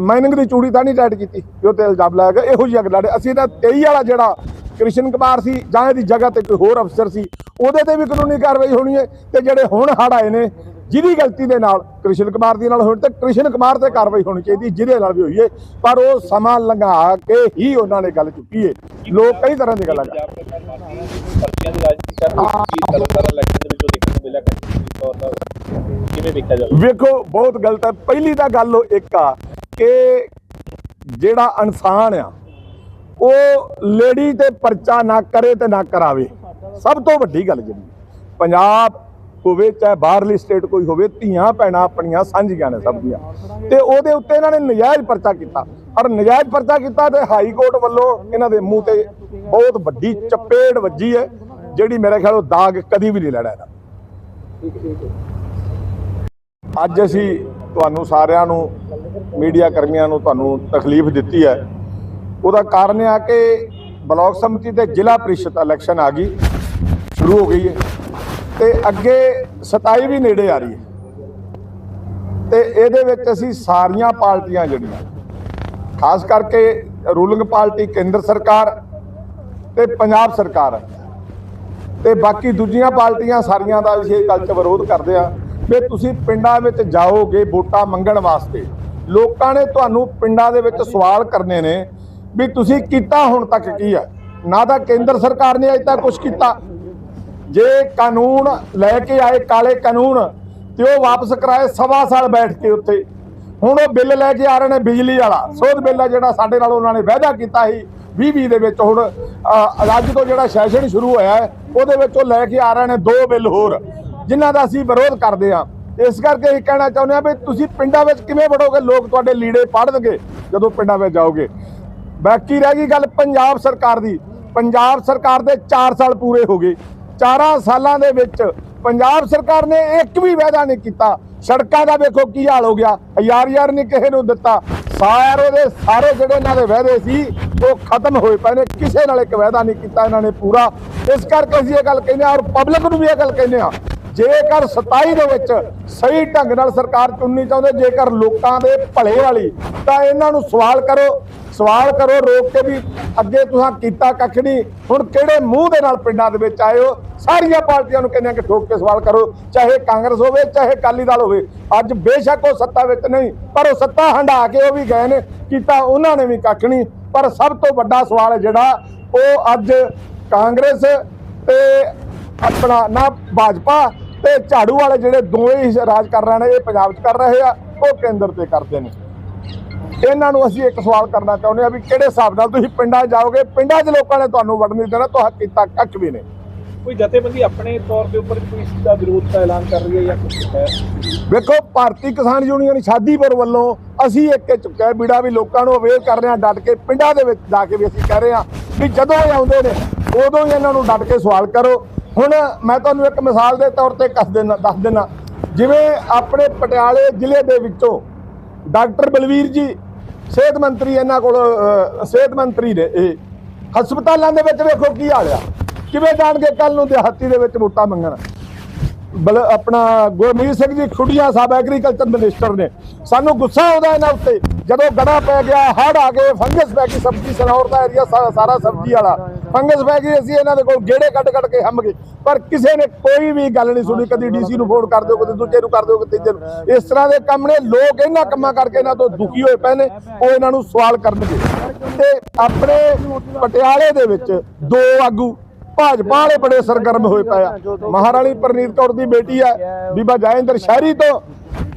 S1: ਮਾਈਨਿੰਗ ਦੀ ਚੂੜੀ ਤਾਂ ਨਹੀਂ ਟਾਈਟ ਕੀਤੀ, ਵੀ ਉਹ ਤੇ ਇਲਜ਼ਾਮ ਲਾਇਆ ਗਿਆ ਇਹੋ ਜਿਹੀ ਗੱਲਾਂ ਨੇ ਅਸੀਂ ਤਾਂ 23 ਵਾਲਾ ਜਿਹੜਾ ਕ੍ਰਿਸ਼ਨ ਕੁਮਾਰ ਸੀ, ਜਾਂ ਇਹਦੀ ਜਗ੍ਹਾ ਤੇ ਕੋਈ ਹੋਰ ਅਫਸਰ ਸੀ, ਉਹਦੇ ਤੇ ਵੀ ਕਾਨੂੰਨੀ ਕਾਰਵਾਈ ਹੋਣੀ ਹੈ ਤੇ ਜਿਹੜੇ ਹੁਣ ਹੜ ਆਏ ਨੇ ਜਿਹਦੀ ਗਲਤੀ ਦੇ ਨਾਲ ਕ੍ਰਿਸ਼ਨ ਕੁਮਾਰ ਦੀ ਨਾਲ ਹੋਣ ਤੇ ਕ੍ਰਿਸ਼ਨ ਕੁਮਾਰ ਤੇ ਕਾਰਵਾਈ ਹੋਣੀ ਚਾਹੀਦੀ, ਜਿਹਦੇ ਨਾਲ ਵੀ ਹੋਈ ਹੈ ਪਰ ਉਹ ਸਮਾਂ ਲੰਘਾ ਕੇ ਹੀ ਉਹਨਾਂ ਨੇ ਗੱਲ ਚੁੱਕੀ ਹੈ ਲੋਕ ਕਈ ਤਰ੍ਹਾਂ ਦੀ ਗੱਲਾਂ ਕਰ
S2: ਪਰਚੀਆਂ ਦੀ ਰਾਜਨੀਤੀ ਕਰ ਰਹੀ ਤਰ੍ਹਾਂ ਇਲੈਕਸ਼ਨ ਦੇ ਵਿੱਚ ਦੇਖਣ ਨੂੰ ਮਿਲਿਆ ਕੰਟੀਨਿਊ ਤੌਰ ਤੇ ਕਿਵੇਂ ਵੇਖਿਆ ਜਾਵੇ
S1: ਵੇਖੋ, ਬਹੁਤ ਗਲਤ ਹੈ। ਪਹਿਲੀ ਤਾਂ ਗੱਲ ਉਹ ਇੱਕ ਆ ਕਿ ਜਿਹੜਾ ਇਨਸਾਨ ਆ, ਉਹ ਲੇਡੀ ਤੇ ਪਰਚਾ ਨਾ ਕਰੇ ਤੇ ਨਾ ਕਰਾਵੇ। ਸਭ ਤੋਂ ਵੱਡੀ ਗੱਲ ਜਿਹੜੀ, ਪੰਜਾਬ ਹੋਵੇ, ਚਾਹੇ ਬਾਹਰਲੀ ਸਟੇਟ ਕੋਈ ਹੋਵੇ, ਧੀਆਂ ਭੈਣਾਂ ਆਪਣੀਆਂ ਸਾਂਝੀਆਂ ਨੇ ਸਭ ਦੀਆਂ। ਤੇ ਉਹਦੇ ਉੱਤੇ ਇਹਨਾਂ ਨੇ ਨਜਾਇਜ਼ ਪਰਚਾ ਕੀਤਾ। ਔਰ ਨਜਾਇਜ਼ ਪਰਚਾ ਕੀਤਾ ਤੇ ਹਾਈ ਕੋਰਟ ਵੱਲੋਂ ਇਹਨਾਂ ਦੇ ਮੂੰਹ ਤੇ ਬਹੁਤ ਵੱਡੀ ਚਪੇੜ ਵੱਜੀ ਹੈ, ਜਿਹੜੀ ਮੇਰੇ ਖਿਆਲ ਉਹ ਦਾਗ ਕਦੀ ਵੀ ਨਹੀਂ ਲੈਣਾ ਇਹਦਾ ਅੱਜ ਅਸੀਂ ਤੁਹਾਨੂੰ ਸਾਰਿਆਂ ਨੂੰ, ਮੀਡੀਆ ਕਰਮੀਆਂ ਨੂੰ ਤੁਹਾਨੂੰ ਤਕਲੀਫ ਦਿੱਤੀ ਹੈ। ਉਹਦਾ ਕਾਰਨ ਇਹ ਆ ਕਿ ਬਲਾਕ ਸਮਿਤੀ ਤੇ ਜ਼ਿਲ੍ਹਾ ਪ੍ਰੀਸ਼ਦ ਇਲੈਕਸ਼ਨ ਆ ਗਈ। ਸ਼ੁਰੂ ਹੋ ਗਈ ਹੈ। ਤੇ ਅੱਗੇ 27 ਵੀ ਨੇੜੇ ਆ ਰਹੀ ਹੈ। ਤੇ ਇਹਦੇ ਵਿੱਚ ਅਸੀਂ ਸਾਰੀਆਂ ਪਾਰਟੀਆਂ ਜਿਹੜੀਆਂ, ਖਾਸ ਕਰਕੇ ਰੂਲਿੰਗ ਪਾਰਟੀ ਕੇਂਦਰ ਸਰਕਾਰ ਤੇ ਪੰਜਾਬ ਸਰਕਾਰ ਤੇ ਬਾਕੀ ਦੂਜੀਆਂ ਪਾਰਟੀਆਂ ਸਾਰੀਆਂ ਦਾ ਅਸੀਂ ਇਹ ਗੱਲ 'ਚ ਵਿਰੋਧ ਕਰਦੇ ਆ ਵੀ ਤੁਸੀਂ ਪਿੰਡਾਂ ਵਿੱਚ ਜਾਓਗੇ ਵੋਟਾਂ ਮੰਗਣ ਵਾਸਤੇ, ਲੋਕਾਂ ਨੇ ਤੁਹਾਨੂੰ ਪਿੰਡਾਂ ਦੇ ਵਿੱਚ ਸਵਾਲ ਕਰਨੇ ਨੇ ਵੀ ਤੁਸੀਂ ਕੀਤਾ ਹੁਣ ਤੱਕ ਕੀ ਹੈ? ਨਾ ਤਾਂ ਕੇਂਦਰ ਸਰਕਾਰ ਨੇ ਅਜੇ ਤੱਕ ਕੁਝ ਕੀਤਾ ਜੇ ਕਾਨੂੰਨ ਲੈ ਕੇ ਆਏ ਕਾਲੇ ਕਾਨੂੰਨ ਤੇ ਉਹ ਵਾਪਸ ਕਰਾਏ ਸਵਾ ਸਾਲ ਬੈਠ ਕੇ ਉੱਥੇ। ਹੁਣ ਉਹ ਬਿੱਲ ਲੈ ਕੇ ਆ ਰਹੇ ਨੇ ਬਿਜਲੀ ਵਾਲਾ। ਸੋਧ ਬਿੱਲ ਆ ਜਿਹੜਾ ਸਾਡੇ ਨਾਲ ਉਹਨਾਂ ਨੇ ਵਾਅਦਾ ਕੀਤਾ ਸੀ 2020 ਦੇ ਵਿੱਚ। ਹੁਣ ਅੱਜ ਤੋਂ ਜਿਹੜਾ ਸੈਸ਼ਨ ਸ਼ੁਰੂ ਹੋਇਆ ਹੈ, ਉਹਦੇ ਵਿੱਚ ਉਹ ਲੈ ਕੇ ਆ ਰਹੇ ਨੇ ਦੋ ਬਿੱਲ ਹੋਰ, ਜਿਨ੍ਹਾਂ ਦਾ ਅਸੀਂ ਵਿਰੋਧ ਕਰਦੇ ਹਾਂ। ਇਸ ਕਰਕੇ ਇਹ ਕਹਿਣਾ ਚਾਹੁੰਦੇ ਹਾਂ ਵੀ ਤੁਸੀਂ ਪਿੰਡਾਂ ਵਿੱਚ ਕਿਵੇਂ ਵੜੋਗੇ? ਲੋਕ ਤੁਹਾਡੇ ਲੀੜੇ ਪੜ੍ਹਨਗੇ ਜਦੋਂ ਪਿੰਡਾਂ ਵਿੱਚ ਜਾਓਗੇ। ਬਾਕੀ ਰਹਿ ਗਈ ਗੱਲ ਪੰਜਾਬ ਸਰਕਾਰ ਦੀ। ਪੰਜਾਬ ਸਰਕਾਰ ਦੇ 4 ਸਾਲ ਪੂਰੇ ਹੋ ਗਏ। 4 ਸਾਲਾਂ ਦੇ ਵਿੱਚ ਪੰਜਾਬ ਸਰਕਾਰ ਨੇ ਇੱਕ ਵੀ ਵਾਅਦਾ ਨਹੀਂ ਕੀਤਾ। ਸੜਕਾਂ ਦਾ ਵੇਖੋ ਕੀ ਹਾਲ ਹੋ ਗਿਆ। ਹਜ਼ਾਰ ਯਾਰ ਨਹੀਂ ਕਿਸੇ ਨੂੰ ਦਿੱਤਾ। ਸਾਰੇ ਦੇ ਸਾਰੇ ਜਿਹੜੇ ਇਹਨਾਂ ਦੇ ਵਾਅਦੇ ਸੀ, ਉਹ ਖਤਮ ਹੋਏ ਪਏ ਨੇ। ਕਿਸੇ ਨਾਲ ਇੱਕ ਵਾਅਦਾ ਨਹੀਂ ਕੀਤਾ ਇਹਨਾਂ ਨੇ ਪੂਰਾ। ਇਸ ਕਰਕੇ ਅਸੀਂ ਇਹ ਗੱਲ ਕਹਿੰਦੇ ਹਾਂ ਔਰ ਪਬਲਿਕ ਨੂੰ ਵੀ ਇਹ ਗੱਲ ਕਹਿੰਦੇ ਹਾਂ। ਜੇਕਰ 27 ਦੇ ਵਿੱਚ ਸਹੀ ਢੰਗ ਨਾਲ ਸਰਕਾਰ ਚੁਣਨੀ ਚਾਹੁੰਦੇ, ਜੇਕਰ ਲੋਕਾਂ ਦੇ ਭਲੇ ਵਾਲੀ, ਤਾਂ ਇਹਨਾਂ ਨੂੰ ਸਵਾਲ ਕਰੋ। ਸਵਾਲ ਕਰੋ ਰੋਕ ਕੇ ਵੀ ਅੱਗੇ ਤੁਸੀਂ ਕੀਤਾ ਕੱਖ ਨਹੀਂ। ਹੁਣ ਕਿਹੜੇ ਮੂੰਹ ਦੇ ਨਾਲ ਪਿੰਡਾਂ ਦੇ ਵਿੱਚ ਆਏ ਹੋ? ਸਾਰੀਆਂ ਪਾਰਟੀਆਂ ਨੂੰ ਕਹਿੰਦੇ ਕਿ ਠੋਕ ਕੇ ਸਵਾਲ ਕਰੋ। ਚਾਹੇ ਕਾਂਗਰਸ ਹੋਵੇ, ਚਾਹੇ ਅਕਾਲੀ ਦਲ ਹੋਵੇ। ਅੱਜ ਬੇਸ਼ੱਕ ਉਹ ਸੱਤਾ ਵਿੱਚ ਨਹੀਂ, ਪਰ ਉਹ ਸੱਤਾ ਹੰਡਾ ਕੇ ਉਹ ਵੀ ਗਏ ਨੇ। ਕੀਤਾ ਉਹਨਾਂ ਨੇ ਵੀ ਕੱਖ ਨਹੀਂ। ਪਰ ਸਭ ਤੋਂ ਵੱਡਾ ਸਵਾਲ ਹੈ ਜਿਹੜਾ, ਉਹ ਅੱਜ ਕਾਂਗਰਸ ਤੇ ਆਪਣਾ ਨਾ ਭਾਜਪਾ ਤੇ ਝਾੜੂ ਵਾਲੇ ਜਿਹੜੇ ਦੋਵੇਂ ਹੀ ਰਾਜ ਕਰ ਰਹੇ ਨੇ ਇਹ ਪੰਜਾਬ 'ਚ ਕਰ ਰਹੇ ਆ ਉਹ ਕੇਂਦਰ ਤੇ ਕਰਦੇ ਨੇ। ਇਹਨਾਂ ਨੂੰ ਅਸੀਂ ਇੱਕ ਸਵਾਲ ਕਰਨਾ ਚਾਹੁੰਦੇ ਆ ਵੀ ਕਿਹੜੇ ਹਿਸਾਬ ਨਾਲ ਤੁਸੀਂ ਪਿੰਡਾਂ ਜਾਓਗੇ? ਪਿੰਡਾਂ 'ਚ ਲੋਕਾਂ ਨੇ ਤੁਹਾਨੂੰ ਵੜਨ ਨਹੀਂ ਦੇਣਾ ਤੁਹਾਡਾ ਕੀਤਾ ਕੱਖ ਵੀ ਨਹੀਂ।
S2: ਕੋਈ ਜਥੇਬੰਦੀ ਆਪਣੇ ਤੌਰ ਦੇ ਉੱਪਰ ਕੋਈ ਦਾ ਵਿਰੋਧ ਦਾ ਐਲਾਨ ਕਰ ਰਹੀ ਹੈ ਜਾਂ ਕੁਝ ਹੈ?
S1: ਵੇਖੋ ਭਾਰਤੀ ਕਿਸਾਨ ਯੂਨੀਅਨ ਸ਼ਾਦੀਪੁਰ ਵੱਲੋਂ ਅਸੀਂ ਇੱਕ ਚੁੱਕਿਆ ਬੀੜਾ ਵੀ ਲੋਕਾਂ ਨੂੰ ਅਵੇਅਰ ਕਰ ਰਹੇ ਹਾਂ ਡਟ ਕੇ ਪਿੰਡਾਂ ਦੇ ਵਿੱਚ ਜਾ ਕੇ ਵੀ ਅਸੀਂ ਕਹਿ ਰਹੇ ਹਾਂ ਵੀ ਜਦੋਂ ਇਹ ਆਉਂਦੇ ਨੇ ਉਦੋਂ ਹੀ ਇਹਨਾਂ ਨੂੰ ਡਟ ਕੇ ਸਵਾਲ ਕਰੋ। ਹੁਣ ਮੈਂ ਤੁਹਾਨੂੰ ਇੱਕ ਮਿਸਾਲ ਦੇ ਤੌਰ ਤੇ ਕੱਸ ਦੇਣਾ ਦੱਸ ਦੇਣਾ ਜਿਵੇਂ ਆਪਣੇ ਪਟਿਆਲੇ ਜ਼ਿਲ੍ਹੇ ਦੇ ਵਿੱਚੋਂ ਡਾਕਟਰ ਬਲਵੀਰ ਜੀ, ਸਿਹਤ ਮੰਤਰੀ ਇਹਨਾਂ ਕੋਲ ਸਿਹਤ ਮੰਤਰੀ ਨੇ ਇਹ। ਹਸਪਤਾਲਾਂ ਦੇ ਵਿੱਚ ਵੇਖੋ ਕੀ ਹਾਲ ਆ। ਕਿਵੇਂ ਜਾਣਗੇ ਕੱਲ ਨੂੰ ਦਿਹਾਤੀ ਦੇ ਵਿੱਚ ਵੋਟਾਂ ਮੰਗਣ? ਬਲ ਆਪਣਾ ਗੁਰਮੀਤ ਸਿੰਘ ਜੀ ਖੁੱਡੀਆਂ ਸਾਹਿਬ ਐਗਰੀਕਲਚਰ ਮਿਨਿਸਟਰ ਨੇ। ਸਾਨੂੰ ਗੁੱਸਾ ਆਉਂਦਾ ਇਹਨਾਂ ਉੱਤੇ। ਜਦੋਂ ਗੜਾ ਪੈ ਗਿਆ ਹੜ ਆ ਗਏ ਫੰਗਸ ਪੈ ਗਈ, ਸਬਜ਼ੀ ਸਨੌਰ ਦਾ ਏਰੀਆ ਸਾਰਾ ਸਬਜ਼ੀ ਵਾਲਾ। ਫੰਗਸ ਪੈ ਗਈ, ਅਸੀਂ ਇਹਨਾਂ ਦੇ ਕੋਲ ਗੇੜੇ ਕੱਢ ਕੱਢ ਕੇ ਹੰਮ ਗਏ। ਪਰ ਕਿਸੇ ਨੇ ਕੋਈ ਵੀ ਗੱਲ ਨਹੀਂ ਸੁਣੀ। ਕਦੀ ਡੀਸੀ ਨੂੰ ਫੋਨ ਕਰ ਦਿਓ, ਕਦੀ ਦੂਜੇ ਨੂੰ ਕਰ ਦਿਓ, ਕਦੀ ਤੀਜੇ ਨੂੰ। ਇਸ ਤਰ੍ਹਾਂ ਦੇ ਕੰਮ ਨੇ। ਲੋਕ ਇਹਨਾਂ ਕੰਮਾਂ ਕਰਕੇ ਇਹਨਾਂ ਤੋਂ ਦੁਖੀ ਹੋਏ ਪਏ ਨੇ। ਉਹ ਇਹਨਾਂ ਨੂੰ ਸਵਾਲ ਕਰਨਗੇ। ਤੇ ਆਪਣੇ ਪਟਿਆਲੇ ਦੇ ਵਿੱਚ ਦੋ ਆਗੂ ਭਾਜਪਾ ਵਾਲੇ ਬੜੇ ਸਰਗਰਮ ਹੋਏ ਪਏ ਮਹਾਰਾਣੀ ਪ੍ਰਨੀਤ ਕੌਰ ਦੀ ਬੇਟੀ ਹੈ ਬੀਬਾ ਜੈਇੰਦਰ ਸ਼ਹਿਰੀ ਤੋਂ